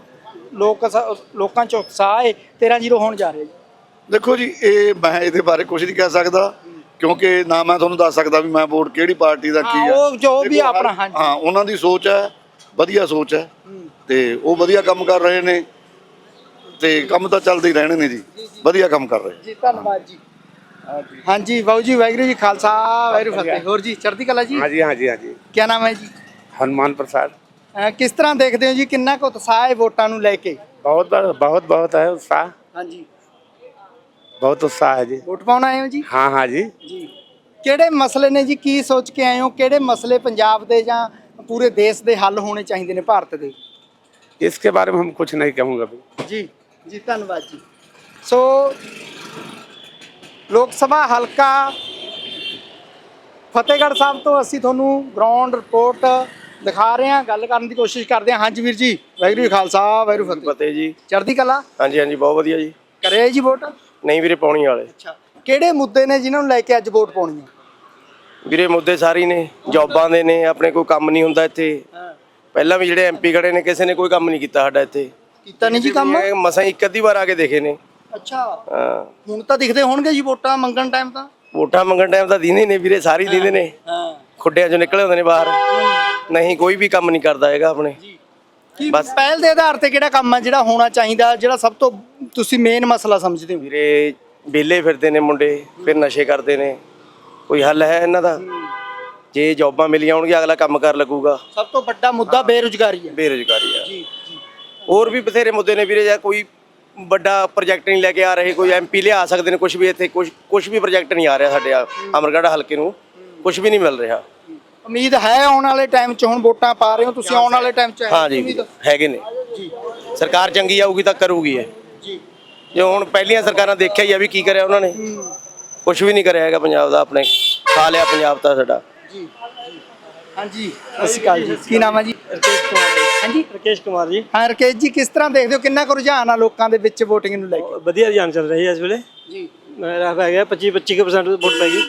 ਲੋਕ ਸ- ਲੋਕਾਂ 'ਚ ਉਤਸ਼ਾਹ ਹੈ 13 ਜ਼ੀਰੋ ਹੋਣ ਜਾ ਰਿਹਾ ਜੀ। ਦੇਖੋ ਜੀ ਇਹ ਮੈਂ ਇਹਦੇ ਬਾਰੇ ਕੁਝ ਨਹੀਂ ਕਹਿ ਸਕਦਾ ਕਿਉਂਕਿ ਨਾ ਮੈਂ ਤੁਹਾਨੂੰ ਦੱਸ ਸਕਦਾ ਵੀ ਮੈਂ ਵੋਟ ਕਿਹੜੀ ਪਾਰਟੀ ਦਾ ਕੀ ਹਾਂ, ਹੈ ਉਹ ਜੋ ਵੀ ਦੇਖੋ, ਹਰ- ਆਪਣਾ, ਹਾਂਜੀ। ਹਾਂ ਉਹਨਾਂ ਦੀ ਸੋਚ ਹੈ ਵਧੀਆ ਸੋਚ ਹੈ। ਤੇ ਉਹ ਵਧੀਆ ਕੰਮ ਕਰ ਰਹੇ ਨੇ ਤੇ ਕੰਮ ਤਾਂ ਚੱਲਦੇ ਹੀ ਰਹਿਣੇ ਨੇ ਜੀ ਵਧੀਆ ਕੰਮ ਕਰ ਰਹੇ। ਜੀ ਧੰਨਵਾਦ ਜੀ। ਹਾਂਜੀ ਬਾਊ ਜੀ ਵਾਹਿਗੁਰੂ ਜੀ ਖਾਲਸਾ ਵਾਹਿਗੁਰੂ ਫਤਿਹ ਹੋਰ ਜੀ ਚੜ੍ਹਦੀ ਕਲਾ ਜੀ हाँ जी हाँ जी हाँ जी ਕੀ ਨਾਮ ਹੈ ਜੀ हनुमान प्रसाद ਅ, ਕਿਸ ਤਰ੍ਹਾਂ ਦੇਖਦੇ ਹੋ ਜੀ ਕਿੰਨਾ ਕੁ ਉਤਸ਼ਾਹ ਹੈ ਵੋਟਾਂ ਨੂੰ ਲੈ ਕੇ बहुत बहुत बहुत बहुत है उत्साह ਹਾਂਜੀ बहुत उत्साह है जी ਵੋਟ ਪਾਉਣ ਆਏ ਹੋ ਜੀ हाँ हाँ जी ਜੀ ਕਿਹੜੇ ਮਸਲੇ ਨੇ ਜੀ ਕੀ ਸੋਚ ਕੇ ਆਏ ਹੋ ਕਿਹੜੇ ਮਸਲੇ ਪੰਜਾਬ ਦੇ ਜਾਂ ਪੂਰੇ ਦੇਸ਼ ਦੇ ਹੱਲ ਹੋਣੇ ਚਾਹੀਦੇ ਨੇ ਭਾਰਤ ਦੇ इसके बारे में हम कुछ नहीं कहूँगा अभी ਜੀ ਜੀ ਧੰਨਵਾਦ ਜੀ ਸੋ ਲੋਕ ਸਭਾ ਹਲਕਾ ਫਤਿਹਗੜ੍ਹ ਸਾਹਿਬ ਤੋਂ ਅਸੀਂ ਤੁਹਾਨੂੰ ਗਰਾਊਂਡ ਰਿਪੋਰਟ ਦਿਖਾ ਰਹੇ ਹਾਂ ਗੱਲ ਕਰਨ ਦੀ ਕੋਸ਼ਿਸ਼ ਕਰਦੇ ਹਾਂ। ਹਾਂਜੀ ਵੀਰ ਜੀ ਵਾਹਿਗੁਰੂ ਜੀ ਖਾਲਸਾ ਵਾਹਿਗੁਰੂ ਫਤਿਹ ਫਤਿਹ ਜੀ। ਚੜ੍ਹਦੀ ਕਲਾ? ਹਾਂਜੀ ਹਾਂਜੀ ਬਹੁਤ ਵਧੀਆ ਜੀ। ਕਰੇ ਜੀ ਵੋਟ? ਨਹੀਂ ਵੀਰੇ ਪਾਉਣੀ ਵਾਲੇ। ਅੱਛਾ। ਕਿਹੜੇ ਮੁੱਦੇ ਨੇ ਜਿਨ੍ਹਾਂ ਨੂੰ ਲੈ ਕੇ ਅੱਜ ਵੋਟ ਪਾਉਣੀ ਹੈ? ਵੀਰੇ ਮੁੱਦੇ ਸਾਰੇ ਹੀ ਨੇ। ਜੌਬਾਂ ਦੇ ਨੇ ਆਪਣੇ ਕੋਈ ਕੰਮ ਨਹੀਂ ਹੁੰਦਾ ਇੱਥੇ। ਪਹਿਲਾਂ ਵੀ ਜਿਹੜੇ ਐਮਪੀ ਖੜੇ ਨੇ ਕਿਸੇ ਨੇ ਕੋਈ ਕੰਮ ਨਹੀਂ ਕੀਤਾ ਸਾਡਾ ਇੱਥੇ। ਕੀਤਾ ਨਹੀਂ ਜੀ ਕੰਮ? ਮਸਾਂ ਇੱਕ ਅੱਧੀ ਵਾਰ ਆ ਕੇ ਦੇਖੇ ਨੇ। ਅੱਛਾ। ਹਾਂ। ਹੁਣ ਤਾਂ ਦਿਖਦੇ ਹੋਣਗੇ ਜੀ ਵੋਟਾਂ ਮੰਗਣ ਟਾਈਮ ਤਾਂ। ਵੋਟਾਂ ਮੰਗਣ ਟਾਈਮ ਤਾਂ ਦੀਨੇ ਨੇ ਵੀਰੇ ਸਾਰੇ ਦੀਨੇ ਨੇ। ਹਾਂ ਖੁੱਡਿਆਂ ਚੋਂ ਨਿਕਲੇ ਹੁੰਦੇ ਨੇ ਬਾਹਰ। ਨਹੀਂ ਕੋਈ ਵੀ ਕੰਮ ਨਹੀਂ ਕਰਦਾ ਹੈਗਾ ਆਪਣੇ। ਕੀ ਪਹਿਲ ਦੇ ਆਧਾਰ ਤੇ ਕਿਹੜਾ ਕੰਮ ਹੈ ਜਿਹੜਾ ਹੋਣਾ ਚਾਹੀਦਾ ਜਿਹੜਾ ਸਭ ਤੋਂ ਤੁਸੀਂ ਮੇਨ ਮਸਲਾ ਸਮਝਦੇ ਹੋ? ਵੀਰੇ ਵਿਹਲੇ ਫਿਰਦੇ ਨੇ ਮੁੰਡੇ ਫਿਰ ਨਸ਼ੇ ਕਰਦੇ ਨੇ। ਕੋਈ ਹੱਲ ਹੈ ਇਹਨਾਂ ਦਾ? ਜੇ ਜੌਬਾਂ ਮਿਲੀਆਂ ਹੋਣਗੀਆਂ ਅਗਲਾ ਕੰਮ ਕਰ ਲੱਗੂਗਾ। ਸਭ ਤੋਂ ਵੱਡਾ ਮੁੱਦਾ ਬੇਰੁਜ਼ਗਾਰੀ ਹੈ ਬੇਰੁਜ਼ਗਾਰੀ ਆ। ਹੋਰ ਵੀ ਬਥੇਰੇ ਮੁੱਦੇ ਨੇ ਵੀਰੇ ਜਾਂ ਕੋਈ ਵੱਡਾ ਪ੍ਰੋਜੈਕਟ ਨਹੀਂ ਲੈ ਕੇ ਆ ਰਹੇ ਕੋਈ ਐਮਪੀ ਲਿਆ ਸਕਦੇ ਨੇ ਕੁਝ ਵੀ ਇੱਥੇ ਕੁਝ ਕੁਝ ਵੀ ਪ੍ਰੋਜੈਕਟ ਨਹੀਂ ਆ ਰਿਹਾ ਸਾਡੇ ਆ ਅਮਰਗੜ੍ਹ ਹਲਕੇ ਨੂੰ ਕੁਝ ਵੀ ਨਹੀਂ ਮਿਲ ਰਿਹਾ। ਉਮੀਦ ਹੈ ਆਉਣ ਵਾਲੇ ਟਾਈਮ 'ਚ ਹੁਣ ਵੋਟਾਂ ਪਾ ਰਹੇ ਹੋ ਤੁਸੀਂ ਆਉਣ ਵਾਲੇ ਟਾਈਮ 'ਚ ਹੈ? ਹਾਂ ਜੀ ਉਮੀਦ? ਹੈਗੇ ਨੇ। ਸਰਕਾਰ ਚੰਗੀ ਆਊਗੀ ਤਾਂ ਕਰੂਗੀ ਇਹ। ਜੀ। ਜੇ ਹੁਣ ਪਹਿਲੀਆਂ ਸਰਕਾਰਾਂ ਦੇਖਿਆ ਹੀ ਆ ਵੀ ਕੀ ਕਰਿਆ ਉਹਨਾਂ ਨੇ। ਕੁਝ ਵੀ ਨਹੀਂ ਕਰਿਆ ਹੈਗਾ ਪੰਜਾਬ ਦਾ ਆਪਣੇ ਖਾ ਲਿਆ ਪੰਜਾਬ ਤਾਂ ਸਾਡਾ। ਜੀ ਹਾਂਜੀ। ਸਤਿ ਸ਼੍ਰੀ ਅਕਾਲ ਜੀ। ਕੀ ਨਾਮ ਹੈ ਜੀ? ਰਕੇਸ਼ ਕੁਮਾਰ ਹਾਂਜੀ। ਰਕੇਸ਼ ਕੁਮਾਰ ਜੀ। ਹਾਂ ਰਕੇਸ਼ ਜੀ ਕਿਸ ਤਰ੍ਹਾਂ ਦੇਖਦੇ ਹੋ? ਕਿੰਨਾ ਕੁ ਰੁਝਾਨ ਆ ਲੋਕਾਂ ਦੇ ਵਿੱਚ VOTING ਨੂੰ ਲੈ ਕੇ? ਵਧੀਆ ਰੁਝਾਨ ਚੱਲ ਰਹੀ ਹੈ ਇਸ ਵੇਲੇ। ਜੀ। ਮੇਰਾ ਪੈ ਗਿਆ 25 25% ਵੋਟ ਪੈ ਗਈ।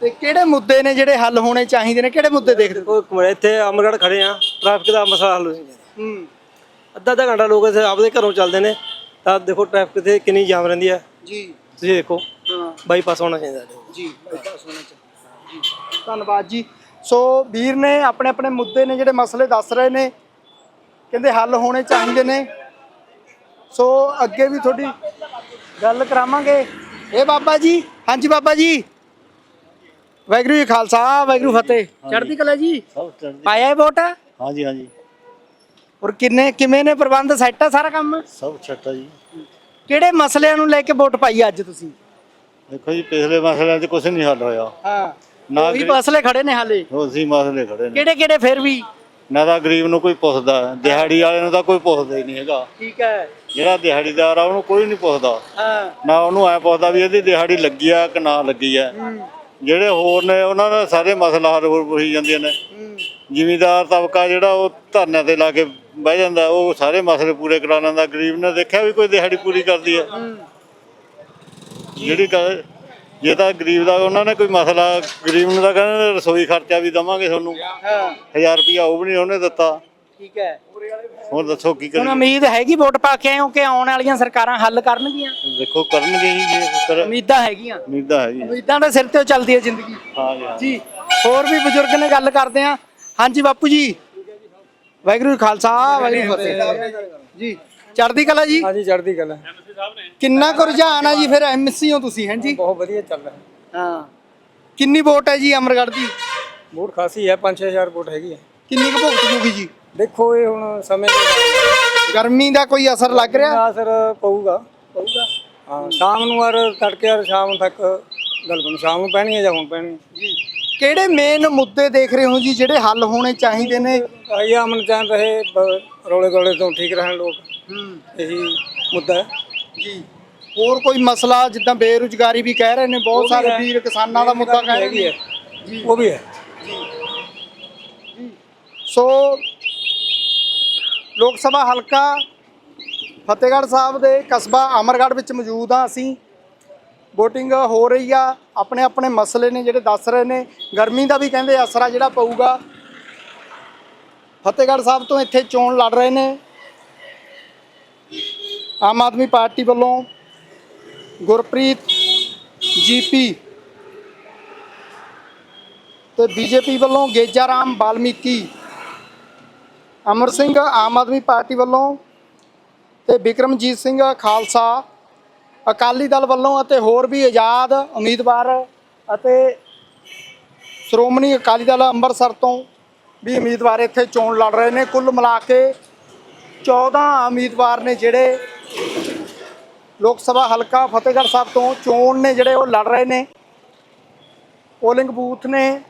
ਤੇ ਕਿਹੜੇ ਮੁੱਦੇ ਨੇ ਜਿਹੜੇ ਹੱਲ ਹੋਣੇ ਚਾਹੀਦੇ ਨੇ? ਕਿਹੜੇ ਮੁੱਦੇ ਦੇਖਦੇ ਹੋ? ਕੁਮਾਰ ਇੱਥੇ ਅਮਰਗੜ੍ਹ ਖੜੇ ਆ। ਟ੍ਰੈਫਿਕ ਦਾ ਮਸਲਾ ਹੱਲ ਹੋ ਜਾਏਗਾ ਹੂੰ। ਅੱਧਾ ਅੱਧਾ ਘੰਟਾ ਲੋਕ ਇੱਥੇ ਆਪਦੇ ਘਰੋਂ ਚੱਲਦੇ ਨੇ। ਤਾਂ ਦੇਖੋ ਟ੍ਰੈਫਿਕ ਤੇ ਕਿੰਨੀ ਜਾਮ ਰਹਿੰਦੀ ਹੈ। ਜੀ। ਤੁਸੀਂ ਦੇਖੋ ਹਾਂ। ਬਾਈਪਾਸ ਹੋਣਾ ਚਾਹੀਦਾ। ਜੀ ਬਾਈਪਾਸ ਹੋਣਾ ਚਾਹੀਦਾ। ਜੀ ਧੰਨਵਾਦ ਜੀ। ਸੋ ਵੀਰ ਨੇ ਆਪਣੇ ਆਪਣੇ ਮੁੱਦੇ ਨੇ ਜਿਹੜੇ ਮਸਲੇ ਦੱਸ ਰਹੇ ਨੇ ਕਹਿੰਦੇ ਹੱਲ ਹੋਣੇ ਚਾਹੀਦੇ ਨੇ। ਸੋ ਅੱਗੇ ਵੀ ਤੁਹਾਡੀ ਗੱਲ ਕਰਾਵਾਂਗੇ। ਇਹ ਬਾਬਾ ਜੀ ਹਾਂਜੀ ਬਾਬਾ ਜੀ। ਵਾਹਿਗੁਰੂ ਜੀ ਖਾਲਸਾ ਵਾਹਿਗੁਰੂ ਫਤਿਹ। ਚੜ੍ਹਦੀ ਕਲਾ ਜੀ? ਪਾਇਆ ਇਹ ਵੋਟ? ਹਾਂਜੀ ਹਾਂਜੀ। ਔਰ ਕਿੰਨੇ ਕਿਵੇਂ ਨੇ ਪ੍ਰਬੰਧ? ਸੈੱਟ ਆ ਸਾਰਾ ਕੰਮ? ਸਭ ਛੱਟਾ ਜੀ। ਕਿਹੜੇ ਮਸਲਿਆਂ ਨੂੰ ਲੈ ਕੇ ਵੋਟ ਪਾਈ ਅੱਜ ਤੁਸੀਂ? ਦੇਖੋ ਜੀ ਪਿਛਲੇ ਮਸਲਿਆਂ 'ਚ ਕੁਝ ਨਹੀਂ ਹੱਲ ਹੋਇਆ। ਹਾਂ। ਨਾ ਉਹੀ ਮਸਲੇ ਖੜੇ ਨੇ ਹਾਲੇ। ਉਸੇ ਮਸਲੇ ਖੜੇ ਨੇ। ਕਿਹੜੇ ਕਿਹੜੇ ਫਿਰ ਵੀ? ਨਾ ਤਾਂ ਗਰੀਬ ਨੂੰ ਕੋਈ ਪੁੱਛਦਾ ਦਿਹਾੜੀ ਵਾਲੇ ਨੂੰ ਤਾਂ ਕੋਈ ਪੁੱਛਦਾ ਹੀ ਨਹੀਂ ਹੈਗਾ। ਠੀਕ ਹੈ। ਜਿਹੜਾ ਦਿਹਾੜੀਦਾਰ ਆ ਉਹਨੂੰ ਕੋਈ ਨਹੀਂ ਪੁੱਛਦਾ। ਹਾਂ। ਨਾ ਉਹਨੂੰ ਐ ਪੁੱਛਦਾ ਵੀ ਇਹਦੀ ਦਿਹਾੜੀ ਲੱਗੀ ਆ ਕਿ ਨਾ ਲੱਗੀ ਆ। ਜਿਹੜੇ ਹੋਰ ਨੇ ਉਹਨਾਂ ਦਾ ਸਾਰੇ ਮਸਲਾ ਹੱਲ ਹੋ ਹੋਈ ਜਾਂਦੀਆਂ ਨੇ। ਜ਼ਿਮੀਦਾਰ ਤਬਕਾ ਜਿਹੜਾ ਉਹ ਧਰਨੇ ਤੇ ਲਾ ਕੇ ਬਹਿ ਜਾਂਦਾ। ਉਹ ਸਾਰੇ ਮਸਲੇ ਪੂਰੇ ਕਰਾ ਲੈਂਦਾ। ਗਰੀਬ ਨੇ ਦੇਖਿਆ ਵੀ ਕੋਈ ਦਿਹਾੜੀ ਪੂਰੀ ਕਰਦੀ ਹੈ। ਜਿਹੜੀ ਗੱਲ- ਜੇ ਤਾਂ ਗਰੀਬ ਦਾ ਉਹਨਾਂ ਨੇ ਕੋਈ ਮਸਲਾ ਗਰੀਬ ਨੂੰ ਤਾਂ ਕਹਿੰਦੇ ਰਸੋਈ ਖਰਚਾ ਵੀ ਦਵਾਂਗੇ ਤੁਹਾਨੂੰ। ਹਾਂ। 1000 ਰੁਪਇਆ ਉਹ ਵੀ ਨਹੀਂ ਉਹਨੇ ਦਿੱਤਾ। ਠੀਕ ਹੈ। ਹੁਣ ਦੱਸੋ ਕੀ ਹੁਣ ਕਰੀਏ? ਉਮੀਦ ਹੈਗੀ ਵੋਟ ਪਾ ਕੇ ਹੋ ਕਿ ਆਉਣ ਵਾਲੀਆਂ ਸਰਕਾਰਾਂ ਹੱਲ ਕਰਨਗੀਆਂ? ਦੇਖੋ ਕਰਨਗੇ ਹੀ ਜੇ ਕਰ ਉਮੀਦਾਂ ਹੈਗੀਆਂ। ਉਮੀਦਾਂ ਹੈ ਜੀ ਉਮੀਦਾਂ ਦੇ ਸਿਰ ਤੇ ਚੱਲਦੀ ਹੈ ਜ਼ਿੰਦਗੀ। ਹਾਂ ਜੀ ਹਾਂ। ਜੀ ਹੋਰ ਵੀ ਬਜ਼ੁਰਗ ਨੇ ਗੱਲ ਕਰਦੇ ਆ ਹਾਂਜੀ ਬਾਪੂ ਜੀ। ਵਾਹਿਗੁਰੂ ਜੀ ਖਾਲਸਾ ਵਾਹਿਗੁਰੂ ਜੀ ਫਤਿਹ। ਜੀ। ਚੜ੍ਹਦੀ ਕਲਾ ਜੀ? ਹਾਂਜੀ ਚੜ੍ਹਦੀ ਗੱਲ ਹੈ ਕਿੰਨਾ ਕੁ ਰੁਝਾਨ ਆ ਜੀ ਫਿਰ ਐਮਸੀ ਹੋ ਤੁਸੀਂ ਹਾਂਜੀ ਬਹੁਤ ਵਧੀਆ ਚੱਲ ਰਿਹਾ। ਹਾਂ। ਕਿੰਨੀ ਵੋਟ ਹੈ ਜੀ ਅਮਰਗੜ੍ਹ ਦੀ? ਵੋਟ ਖਾਸੀ ਹੈ 5-6000 ਵੋਟ ਹੈਗੀ ਹੈ। ਕਿੰਨੀ ਕੁ ਭੁਗਤ ਜੂਗੀ ਜੀ? ਦੇਖੋ ਇਹ ਹੁਣ ਸਮੇਂ ਦੇ ਗਰਮੀ ਦਾ ਕੋਈ ਅਸਰ ਲੱਗ ਰਿਹਾ? ਅਸਰ ਪਊਗਾ। ਪਊਗਾ। ਹਾਂ ਸ਼ਾਮ ਨੂੰ ਔਰ ਤੜਕੇ ਔਰ ਸ਼ਾਮ ਤੱਕ ਗੱਲ ਬਣ। ਸ਼ਾਮ ਨੂੰ ਪੈਣੀ ਹੈ ਜਾਂ ਹੁਣ ਪੈਣੀ ਜੀ। ਕਿਹੜੇ ਮੇਨ ਮੁੱਦੇ ਦੇਖ ਰਹੇ ਹੋ ਜੀ ਜਿਹੜੇ ਹੱਲ ਹੋਣੇ ਚਾਹੀਦੇ ਨੇ? ਆਈ ਅਮਨ ਚੈਨ ਰਹੇ ਬ- ਰੌਲੇ ਗੋਲੇ ਤੋਂ ਠੀਕ ਰਹਿਣ ਲੋਕ। ਹੂੰ। ਇਹੀ ਮੁੱਦਾ ਹੈ। ਜੀ। ਹੋਰ ਕੋਈ ਮਸਲਾ ਜਿੱਦਾਂ ਬੇਰੁਜ਼ਗਾਰੀ ਵੀ ਕਹਿ ਰਹੇ ਨੇ ਬਹੁਤ ਸਾਰੇ ਵੀਰ ਕਿਸਾਨਾਂ ਦਾ ਮੁੱਦਾ ਕਹਿ ਰਹੇ ਨੇ। ਹੈ। ਉਹ ਵੀ ਹੈ। ਸੋ ਲੋਕ ਸਭਾ ਹਲਕਾ ਫਤਿਹਗੜ੍ਹ ਸਾਹਿਬ ਦੇ ਕਸਬਾ ਅਮਰਗੜ੍ਹ ਵਿੱਚ ਮੌਜੂਦ ਆ ਅਸੀਂ। VOTING ਹੋ ਰਹੀ ਆ। ਆਪਣੇ ਆਪਣੇ ਮਸਲੇ ਨੇ ਜਿਹੜੇ ਦੱਸ ਰਹੇ ਨੇ। ਗਰਮੀ ਦਾ ਵੀ ਕਹਿੰਦੇ ਅਸਰਾ ਜਿਹੜਾ ਪਊਗਾ। ਫਤਿਹਗੜ੍ਹ ਸਾਹਿਬ ਤੋਂ ਇੱਥੇ ਚੋਣ ਲੜ ਰਹੇ ਨੇ। ਆਮ ਆਦਮੀ ਪਾਰਟੀ ਵੱਲੋਂ ਗੁਰਪ੍ਰੀਤ ਜੀਪੀ ਤੇ ਬੀਜੇਪੀ ਵੱਲੋਂ ਗੇਜਾ ਰਾਮ ਬਾਲਮੀਕੀ, ਅਮਰ ਸਿੰਘ ਆਮ ਆਦਮੀ ਪਾਰਟੀ ਵੱਲੋਂ ਤੇ ਬਿਕਰਮਜੀਤ ਸਿੰਘ ਖਾਲਸਾ, ਅਕਾਲੀ ਦਲ ਵੱਲੋਂ ਅਤੇ ਹੋਰ ਵੀ ਆਜ਼ਾਦ ਉਮੀਦਵਾਰ ਅਤੇ ਸ਼੍ਰੋਮਣੀ ਅਕਾਲੀ ਦਲ ਅੰਮ੍ਰਿਤਸਰ ਤੋਂ ਵੀ ਉਮੀਦਵਾਰ ਇੱਥੇ ਚੋਣ ਲੜ ਰਹੇ ਨੇ। ਕੁੱਲ ਮਿਲਾ ਕੇ 14 ਉਮੀਦਵਾਰ ਨੇ ਜਿਹੜੇ ਲੋਕ ਸਭਾ ਹਲਕਾ ਫਤਿਹਗੜ੍ਹ ਸਾਹਿਬ ਤੋਂ ਚੋਣ ਨੇ ਜਿਹੜੇ ਉਹ ਲੜ ਰਹੇ ਨੇ। ਪੋਲਿੰਗ ਬੂਥ ਨੇ।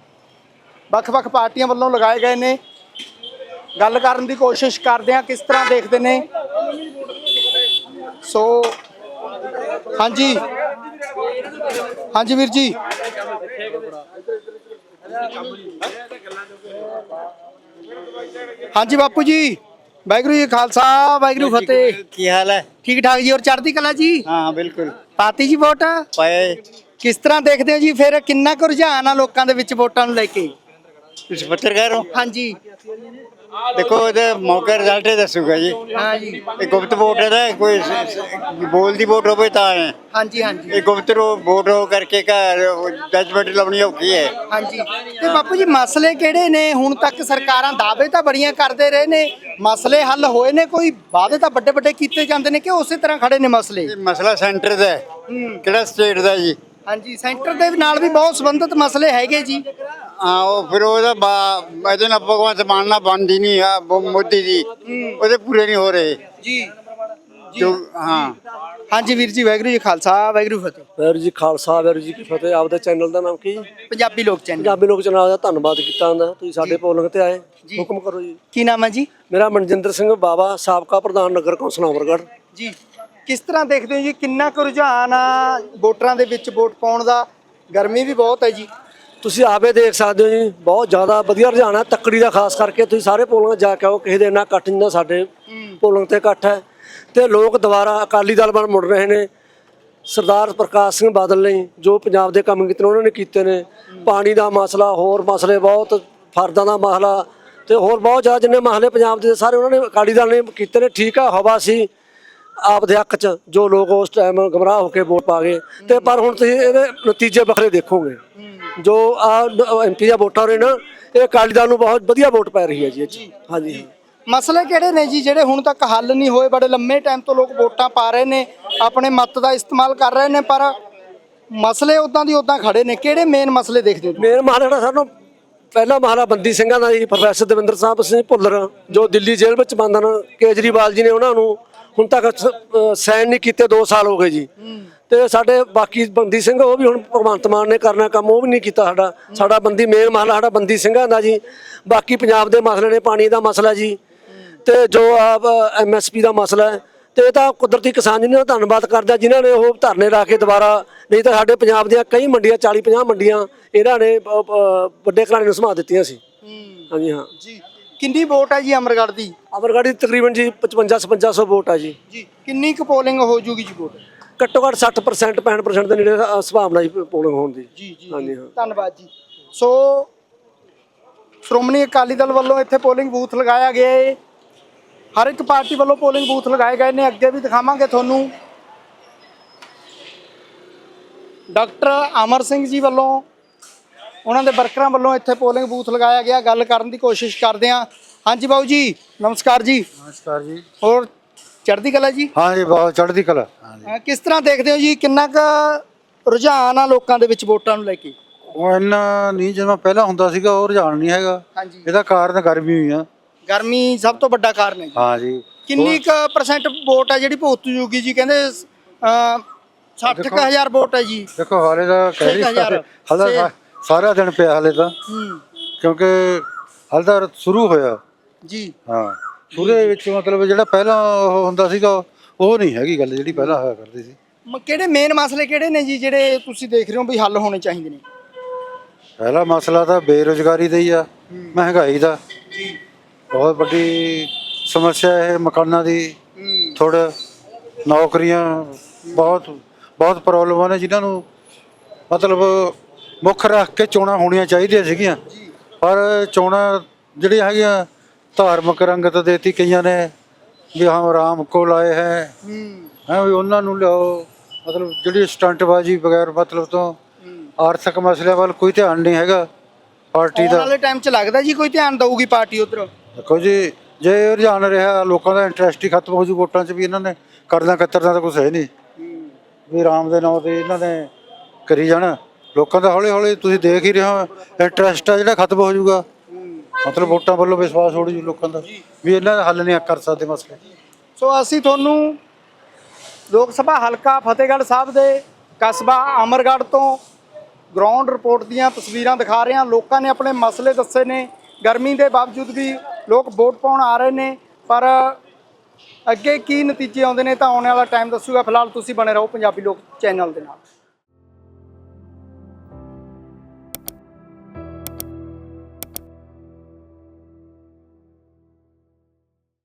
ਵੱਖ-ਵੱਖ ਪਾਰਟੀਆਂ ਵੱਲੋਂ ਲਗਾਏ ਗਏ ਨੇ। ਗੱਲ ਕਰਨ ਦੀ ਕੋਸ਼ਿਸ਼ ਕਰਦੇ ਆ ਕਿਸ ਤਰ੍ਹਾਂ ਦੇਖਦੇ ਨੇ। ਸੋ, ਹਾਂਜੀ। ਹਾਂਜੀ ਵੀਰ ਜੀ। ਹਾਂਜੀ ਬਾਪੂ ਜੀ। ਵਾਹਿਗੁਰੂ ਜੀ ਕਾ ਖਾਲਸਾ ਵਾਹਿਗੁਰੂ ਫਤਿਹ। ਕੀ ਹਾਲ ਹੈ? ਠੀਕ ਠਾਕ ਜੀ ਔਰ ਚੜ੍ਹਦੀ ਕਲਾ ਜੀ? ਹਾਂ ਬਿਲਕੁਲ। ਪਾਤੀ ਜੀ ਵੋਟ? ਪਾਏ ਕਿਸ ਤਰ੍ਹਾਂ ਦੇਖਦੇ ਹੋ ਜੀ ਫਿਰ ਕਿੰਨਾ ਕੁ ਰੁਝਾਨ ਆ ਲੋਕਾਂ ਦੇ ਵਿੱਚ ਵੋਟਾਂ ਨੂੰ ਲੈ ਕੇ? ਤੁਸੀਂ ਪੱਤਰਕਾਰ ਹੋ? ਹਾਂਜੀ। ਦੇਖੋ ਇਹਦੇ ਮੌਕੇ ਰਿਜ਼ਲਟ ਹੀ ਦੱਸੂਗਾ ਜੀ। ਹਾਂ ਜੀ ਇਹ ਗੁਪਤ ਵੋਟ ਹੈ ਨਾ ਕੋਈ ਸ- ਸ- ਬੋਲਦੀ ਵੋਟ ਹੋਵੇ ਤਾਂ ਹੈ। ਹਾਂਜੀ ਹਾਂਜੀ। ਇਹ ਗੁਪਤ ਰੋ- ਵੋਟ ਹੋ ਕਰਕੇ ਘਰ ਜਜਮੈਂਟ ਲਾਉਣੀ ਔਖੀ ਹੈ। ਹਾਂਜੀ। ਤੇ ਬਾਪੂ ਜੀ ਮਸਲੇ ਕਿਹੜੇ ਨੇ? ਹੁਣ ਤੱਕ ਸਰਕਾਰਾਂ ਦਾਅਵੇ ਤਾਂ ਬੜੀਆਂ ਕਰਦੇ ਰਹੇ ਨੇ। ਮਸਲੇ ਹੱਲ ਹੋਏ ਨੇ ਕੋਈ ਵਾਅਦੇ ਤਾਂ ਵੱਡੇ ਵੱਡੇ ਕੀਤੇ ਜਾਂਦੇ ਨੇ ਕਿ ਉਸੇ ਤਰ੍ਹਾਂ ਖੜੇ ਨੇ ਮਸਲੇ? ਇਹ ਮਸਲਾ ਸੈਂਟਰ ਦਾ ਹੈ। ਕਿਹੜਾ ਸਟੇਟ ਦਾ ਜੀ? ਹਾਂਜੀ ਸੈਂਟਰ ਦੇ ਨਾਲ ਵੀ ਬਹੁਤ ਸੰਬੰਧਿਤ ਮਸਲੇ ਹੈਗੇ ਜੀ। ਹਾਂ ਉਹ ਫਿਰ ਉਹਦਾ ਬਾ- ਇਹਦੇ ਨਾਲ ਭਗਵੰਤ ਮਾਨ ਨਾਲ ਬਣਦੀ ਨਹੀਂ ਆ ਉਹ ਮੋਦੀ ਜੀ। ਉਹਦੇ ਪੂਰੇ ਨਹੀਂ ਹੋ ਰਹੇ। ਜੀ। ਜੋ ਹਾਂ। ਹਾਂਜੀ ਵੀਰ ਜੀ ਵਾਹਿਗੁਰੂ ਜੀ ਖਾਲਸਾ ਵਾਹਿਗੁਰੂ ਫਤਿਹ। ਵਾਹਿਗੁਰੂ ਜੀ ਖਾਲਸਾ ਵਾਹਿਗੁਰੂ ਜੀ ਕੀ ਫਤਿਹ। ਆਪਦੇ ਚੈਨਲ ਦਾ ਨਾਮ ਕੀ? ਜੀ? ਪੰਜਾਬੀ ਲੋਕ ਚੈਨਲ। ਪੰਜਾਬੀ ਲੋਕ ਚੈਨਲ ਦਾ ਧੰਨਵਾਦ ਕੀਤਾ ਹੁੰਦਾ ਤੁਸੀਂ ਸਾਡੇ ਪੋਲਿੰਗ ਤੇ ਆਏ। ਜੀ। ਹੁਕਮ ਕਰੋ ਜੀ। ਕੀ ਨਾਮ ਹੈ ਜੀ? ਮੇਰਾ ਮਨਜਿੰਦਰ ਸਿੰਘ ਬਾਵਾ ਸਾਬਕਾ ਪ੍ਰਧਾਨ ਨਗਰ ਕੌਂਸਲ ਅਮਰਗੜ੍ਹ ਜੀ। ਕਿਸ ਤਰ੍ਹਾਂ ਦੇਖਦੇ ਹੋ ਜੀ? ਕਿੰਨਾ ਕੁ ਰੁਝਾਨ ਆ ਵੋਟਰਾਂ ਦੇ ਵਿੱਚ ਵੋਟ ਪਾਉਣ ਦਾ? ਗਰਮੀ ਵੀ ਬਹੁਤ ਹੈ ਜੀ। ਤੁਸੀਂ ਆਪੇ ਦੇਖ ਸਕਦੇ ਹੋ ਜੀ, ਬਹੁਤ ਜ਼ਿਆਦਾ ਵਧੀਆ ਰੁਝਾਨ ਹੈ ਤੱਕੜੀ ਦਾ ਖਾਸ ਕਰਕੇ ਤੁਸੀਂ ਸਾਰੇ ਪੋਲਿੰਗ ਜਾ ਕੇ ਆਓ, ਕਿਸੇ ਦੇ ਇੰਨਾ ਇਕੱਠ ਨਹੀਂ ਸਾਡੇ ਪੋਲਾਂ ਤੇ ਇਕੱਠ ਹੈ। ਤੇ ਲੋਕ ਦੁਬਾਰਾ ਅਕਾਲੀ ਦਲ ਵੱਲ ਮੁੜ ਰਹੇ ਨੇ। ਸਰਦਾਰ ਪ੍ਰਕਾਸ਼ ਸਿੰਘ ਬਾਦਲ ਨੇ ਜੋ ਪੰਜਾਬ ਦੇ ਕੰਮ ਕੀਤੇ ਨੇ, ਉਹਨਾਂ ਨੇ ਕੀਤੇ ਨੇ। ਪਾਣੀ ਦਾ ਮਸਲਾ, ਹੋਰ ਮਸਲੇ ਬਹੁਤ, ਫਰਦਾਂ ਦਾ ਮਸਲਾ ਤੇ ਹੋਰ ਬਹੁਤ ਜ਼ਿਆਦਾ ਜਿੰਨੇ ਮਸਲੇ ਪੰਜਾਬ ਦੇ ਸਾਰੇ ਉਹਨਾਂ ਨੇ ਅਕਾਲੀ ਦਲ ਨੇ ਕੀਤੇ ਨੇ। ਠੀਕ ਆ, ਹਵਾ ਸੀ ਆਪ ਦੇ ਹੱਕ 'ਚ, ਜੋ ਲੋਕ ਉਸ ਟਾਈਮ ਗਮਰਾਹ ਹੋ ਕੇ ਵੋਟ ਪਾ ਗਏ। ਤੇ ਪਰ ਹੁਣ ਤੁਸੀਂ ਇਹਦੇ ਨਤੀਜੇ ਵੱਖਰੇ ਦੇਖੋਗੇ। ਜੋ ਆ ਐਮਪੀ ਦੀਆਂ ਵੋਟਾਂ ਨੇ ਨਾ ਇਹ ਅਕਾਲੀ ਦਲ ਨੂੰ ਬਹੁਤ ਵਧੀਆ ਵੋਟ ਪੈ ਰਹੀ ਹੈ ਜੀ ਇਹ 'ਚ। ਹਾਂਜੀ। ਮਸਲੇ ਕਿਹੜੇ ਨੇ ਜੀ ਜਿਹੜੇ ਹੁਣ ਤੱਕ ਹੱਲ ਨਹੀਂ ਹੋਏ? ਬੜੇ ਲੰਮੇ ਟਾਈਮ ਤੋਂ ਲੋਕ ਵੋਟਾਂ ਪਾ ਰਹੇ ਨੇ ਆਪਣੇ ਮਤ ਦਾ ਇਸਤੇਮਾਲ ਕਰ ਰਹੇ ਨੇ ਪਰ ਮਸਲੇ ਉਦਾਂ ਦੀ ਉਦਾਂ ਖੜੇ ਨੇ। ਕਿਹੜੇ ਮੇਨ ਮਸਲੇ ਦੇਖਦੇ ਹੋ ਤੁਸੀਂ? ਮੇਨ ਮਹਾਰਾਣਾ ਜਿਹੜਾ ਸਾਨੂੰ ਪਹਿਲਾ ਮਹਾਰਾ ਬੰਦੀ ਸਿੰਘਾਂ ਦਾ ਜੀ ਪ੍ਰੋਫੈਸਰ ਦਵਿੰਦਰ ਸਾਹਿਬ ਸਿੰਘ ਭੁੱਲਰ ਜੋ ਦਿੱਲੀ ਜੇਲ੍ਹ ਵਿੱਚ ਬੰਦ ਹਨ ਕੇਜਰੀਵਾਲ ਜੀ ਨੇ ਉਹਨਾਂ ਨੂੰ ਹੁਣ ਤੱਕ ਸਾਈਨ ਨਹੀਂ ਕੀਤੇ 2 ਸਾਲ ਹੋ ਗਏ ਜੀ। ਤੇ ਸਾਡੇ ਬਾਕੀ ਬੰਦੀ ਸਿੰਘ ਉਹ ਵੀ ਹੁਣ ਭਗਵੰਤ ਮਾਨ ਨੇ ਕਰਨਾ ਕੰਮ ਉਹ ਵੀ ਨਹੀਂ ਕੀਤਾ ਸਾਡਾ। ਸਾਡਾ ਬੰਦੀ ਮੇਨ ਮਹਲਾ ਸਾਡਾ ਬੰਦੀ ਸਿੰਘਾਂ ਦਾ ਜੀ। ਬਾਕੀ ਪੰਜਾਬ ਦੇ ਮਸਲੇ ਨੇ ਪਾਣੀ ਦਾ ਮਸਲਾ ਜੀ। ਤੇ ਜੋ ਆਪ ਐਮਐਸਪੀ ਦਾ ਮਸਲਾ ਹੈ। ਤੇ ਇਹ ਤਾਂ ਕੁਦਰਤੀ ਕਿਸਾਨ ਜੀ ਦਾ ਧੰਨਵਾਦ ਕਰਦਾ ਜਿਨ੍ਹਾਂ ਨੇ ਉਹ ਧਰਨੇ ਲਾ ਕੇ ਦੁਬਾਰਾ ਨਹੀਂ ਤਾਂ ਸਾਡੇ ਪੰਜਾਬ ਦੀਆਂ ਕਈ ਮੰਡੀਆਂ 40 50 ਮੰਡੀਆਂ ਇਹਨਾਂ ਨੇ ਵੱਡੇ ਘਰਾਣੇ ਨੂੰ ਸਮਾ ਦਿੱਤੀਆਂ ਸੀ। ਹਾਂਜੀ ਹਾਂ। ਜੀ। ਕਿੰਨੀ ਵੋਟ ਹੈ ਜੀ ਅਮਰਗੜ੍ਹ ਦੀ? ਅਮਰਗੜ੍ਹ ਦੀ ਤਕਰੀਬਨ ਜੀ 55 5600 ਵੋਟ ਆ ਜੀ। ਜੀ। ਕਿੰਨੀ ਕੁ ਪੋਲਿੰਗ ਹੋ ਜੂਗੀ ਜੀ ਵੋਟ? ਘੱਟੋ ਘੱਟ 60% 65% ਦੇ ਨੇੜੇ ਅ, ਸੰਭਾਵਨਾ ਜੀ ਪੋਲਿੰਗ ਹੋਣ ਦੀ। ਜੀ ਜੀ ਹਾਂਜੀ ਹਾਂ। ਧੰਨਵਾਦ ਜੀ। ਸੋ ਸ਼੍ਰੋਮਣੀ ਅਕਾਲੀ ਦਲ ਵੱਲੋਂ ਇੱਥੇ ਪੋਲਿੰਗ ਬੂਥ ਲਗਾਇਆ ਗਿਆ ਹੈ ਹਰ ਇੱਕ ਪਾਰਟੀ ਵੱਲੋਂ ਪੋਲਿੰਗ ਬੂਥ ਲਗਾਏ ਗਏ ਨੇ। ਅੱਗੇ ਵੀ ਦਿਖਾਵਾਂਗੇ ਤੁਹਾਨੂੰ। ਡਾਕਟਰ ਅਮਰ ਸਿੰਘ ਜੀ ਵੱਲੋਂ ਉਹਨਾਂ ਦੇ ਵਰਕਰਾਂ ਵੱਲੋਂ ਇੱਥੇ ਪੋਲਿੰਗ ਬੂਥ ਲਗਾਇਆ ਗਿਆ। ਗੱਲ ਕਰਨ ਦੀ ਕੋਸ਼ਿਸ਼ ਕਰਦੇ ਹਾਂ। ਹਾਂਜੀ ਬਾਊ ਜੀ ਨਮਸਕਾਰ ਜੀ। ਨਮਸਕਾਰ ਜੀ। ਹੋਰ ਚੜ੍ਹਦੀ ਕਲਾ ਜੀ? ਹਾਂ ਜੀ ਬਹੁਤ ਚੜ੍ਹਦੀ ਕਲਾ। ਅਹ ਕਿਸ ਤਰ੍ਹਾਂ ਦੇਖਦੇ ਹੋ ਜੀ ਕਿੰਨਾ ਕੁ ਰੁਝਾਨ ਆ ਲੋਕਾਂ ਦੇ ਵਿੱਚ ਵੋਟਾਂ ਨੂੰ ਲੈ ਕੇ? ਉਹ ਇੰਨਾ ਨਹੀਂ ਜਿਵੇਂ ਪਹਿਲਾਂ ਹੁੰਦਾ ਸੀਗਾ ਉਹ ਰੁਝਾਨ ਨਹੀਂ ਹੈਗਾ। ਹਾਂਜੀ। ਇਹਦਾ ਕਾਰਨ ਗਰਮੀ ਹੋਈ ਆ। ਗਰਮੀ ਸਭ ਤੋਂ ਵੱਡਾ ਕਾਰਨ ਹੈ ਜੀ। ਹਾਂ ਜੀ ਕਿੰਨੀ ਕੁ ਪਰਸੈਂਟ ਵੋਟ ਹੈ ਜਿਹੜੀ ਭੁਗਤ ਜੂਗੀ ਜੀ? ਕਹਿੰਦੇ ਅ 60000 ਵੋਟ ਹੈ ਜੀ। ਦੇਖੋ ਹਾਲੇ ਦਾ ਕਹਿ ਛੇ ਕੁ ਹਜ਼ਾਰ। ਹਾਲੇ। ਸਾਰਾ ਦਿਨ ਪਿਆ ਹਾਲੇ ਤਾਂ। ਹੂੰ। ਕਿਉਂਕਿ ਹਾਲੇ ਤਾਂ ਸ਼ੁਰੂ ਹੋਇਆ। ਜੀ। ਹਾਂ। ਸ਼ੁਰੂ ਦੇ ਵਿੱਚ ਮਤਲਬ ਜਿਹੜਾ ਪਹਿਲਾਂ ਉਹ ਹੁੰਦਾ ਸੀਗਾ ਉਹ ਨਹੀਂ ਹੈਗੀ ਗੱਲ ਜਿਹੜੀ ਪਹਿਲਾਂ ਹੋਇਆ ਕਰਦੀ ਸੀ। ਮ- ਕਿਹੜੇ ਮੇਨ ਮਸਲੇ ਕਿਹੜੇ ਨੇ ਜੀ ਜਿਹੜੇ ਤੁਸੀਂ ਦੇਖ ਰਹੇ ਹੋ ਵੀ ਹੱਲ ਹੋਣੇ ਚਾਹੀਦੇ ਨੇ? ਪਹਿਲਾ ਮਸਲਾ ਤਾਂ ਬੇਰੁਜ਼ਗਾਰੀ ਦਾ ਹੀ ਆ ਮਹਿੰਗਾਈ ਦਾ। ਬਹੁਤ ਵੱਡੀ ਸਮੱਸਿਆ ਹੈ ਮਕਾਨਾਂ ਦੀ। ਥੋੜਾ ਨੌਕਰੀਆਂ ਬਹੁਤ ਬਹੁਤ ਪ੍ਰੋਬਲਮਾਂ ਨੇ ਜਿਨ੍ਹਾਂ ਨੂੰ ਮਤਲਬ ਮੁੱਖ ਰੱਖ ਕੇ ਚੋਣਾਂ ਹੋਣੀਆਂ ਚਾਹੀਦੀਆਂ ਸੀਗੀਆਂ। ਪਰ ਚੋਣਾਂ ਜਿਹੜੀਆਂ ਹੈਗੀਆਂ ਧਾਰਮਿਕ ਰੰਗਤ ਦੇਤੀ ਕਈਆਂ ਨੇ ਵੀ ਹਾਂ ਰਾਮ ਕੋਲ ਆਏ ਹੈ। ਹੈ। ਵੀ ਉਹਨਾਂ ਨੂੰ ਲਿਆਓ। ਮਤਲਬ ਜਿਹੜੀ ਸਟੰਟਬਾਜ਼ੀ ਬਗੈਰ ਮਤਲਬ ਤੋਂ ਆਰਥਿਕ ਮਸਲਿਆਂ ਵੱਲ ਕੋਈ ਧਿਆਨ ਨਹੀਂ ਹੈਗਾ। ਪਾਰਟੀ ਦਾ ਵਾਲੇ ਟਾਈਮ 'ਚ ਲੱਗਦਾ ਜੀ ਕੋਈ ਧਿਆਨ ਦਊਗੀ ਪਾਰਟੀ ਉਧਰ? ਦੇਖੋ ਜੀ ਜੇ ਇਹ ਰੁਝਾਨ ਰਿਹਾ ਲੋਕਾਂ ਦਾ ਇੰਟਰਸਟ ਹੀ ਖਤਮ ਹੋ ਜੂ ਵੋਟਾਂ 'ਚ ਵੀ ਇਹਨਾਂ ਨੇ। ਕਰਨਾ ਕਤਰਨਾ ਤਾਂ ਕੁਝ ਹੈ ਨਹੀਂ। ਵੀ ਰਾਮ ਦੇ ਨਾਂ ਤੇ ਇਹਨਾਂ ਨੇ ਕਰੀ ਜਾਣਾ। ਲੋਕਾਂ ਦਾ ਹੌਲੀ ਹੌਲੀ ਤੁਸੀਂ ਦੇਖ ਹੀ ਰਹੇ ਹੋ ਇੰਟਰਸਟ ਆ ਜਿਹੜਾ ਖਤਮ ਹੋ ਜਾਊਗਾ ਮਤਲਬ ਵੋਟਾਂ ਵੱਲੋਂ ਵਿਸ਼ਵਾਸ ਉੱਡ ਜੀ ਲੋਕਾਂ ਦਾ ਵੀ ਇਹਨਾਂ ਦਾ ਹੱਲ ਨਹੀਂ ਕਰ ਸਕਦੇ ਮਸਲੇ। ਸੋ ਅਸੀਂ ਤੁਹਾਨੂੰ ਲੋਕ ਸਭਾ ਹਲਕਾ ਫਤਿਹਗੜ੍ਹ ਸਾਹਿਬ ਦੇ ਕਸਬਾ ਅਮਰਗੜ੍ਹ ਤੋਂ ਗਰਾਊਂਡ ਰਿਪੋਰਟ ਦੀਆਂ ਤਸਵੀਰਾਂ ਦਿਖਾ ਰਹੇ ਹਾਂ। ਲੋਕਾਂ ਨੇ ਆਪਣੇ ਮਸਲੇ ਦੱਸੇ ਨੇ। ਗਰਮੀ ਦੇ ਬਾਵਜੂਦ ਵੀ ਲੋਕ ਵੋਟ ਪਾਉਣ ਆ ਰਹੇ ਨੇ। ਪਰ ਅੱਗੇ ਕੀ ਨਤੀਜੇ ਆਉਂਦੇ ਨੇ ਤਾਂ ਆਉਣ ਵਾਲਾ ਟਾਈਮ ਦੱਸੂਗਾ। ਫਿਲਹਾਲ ਤੁਸੀਂ ਬਣੇ ਰਹੋ ਪੰਜਾਬੀ ਲੋਕ ਚੈਨਲ ਦੇ ਨਾਲ।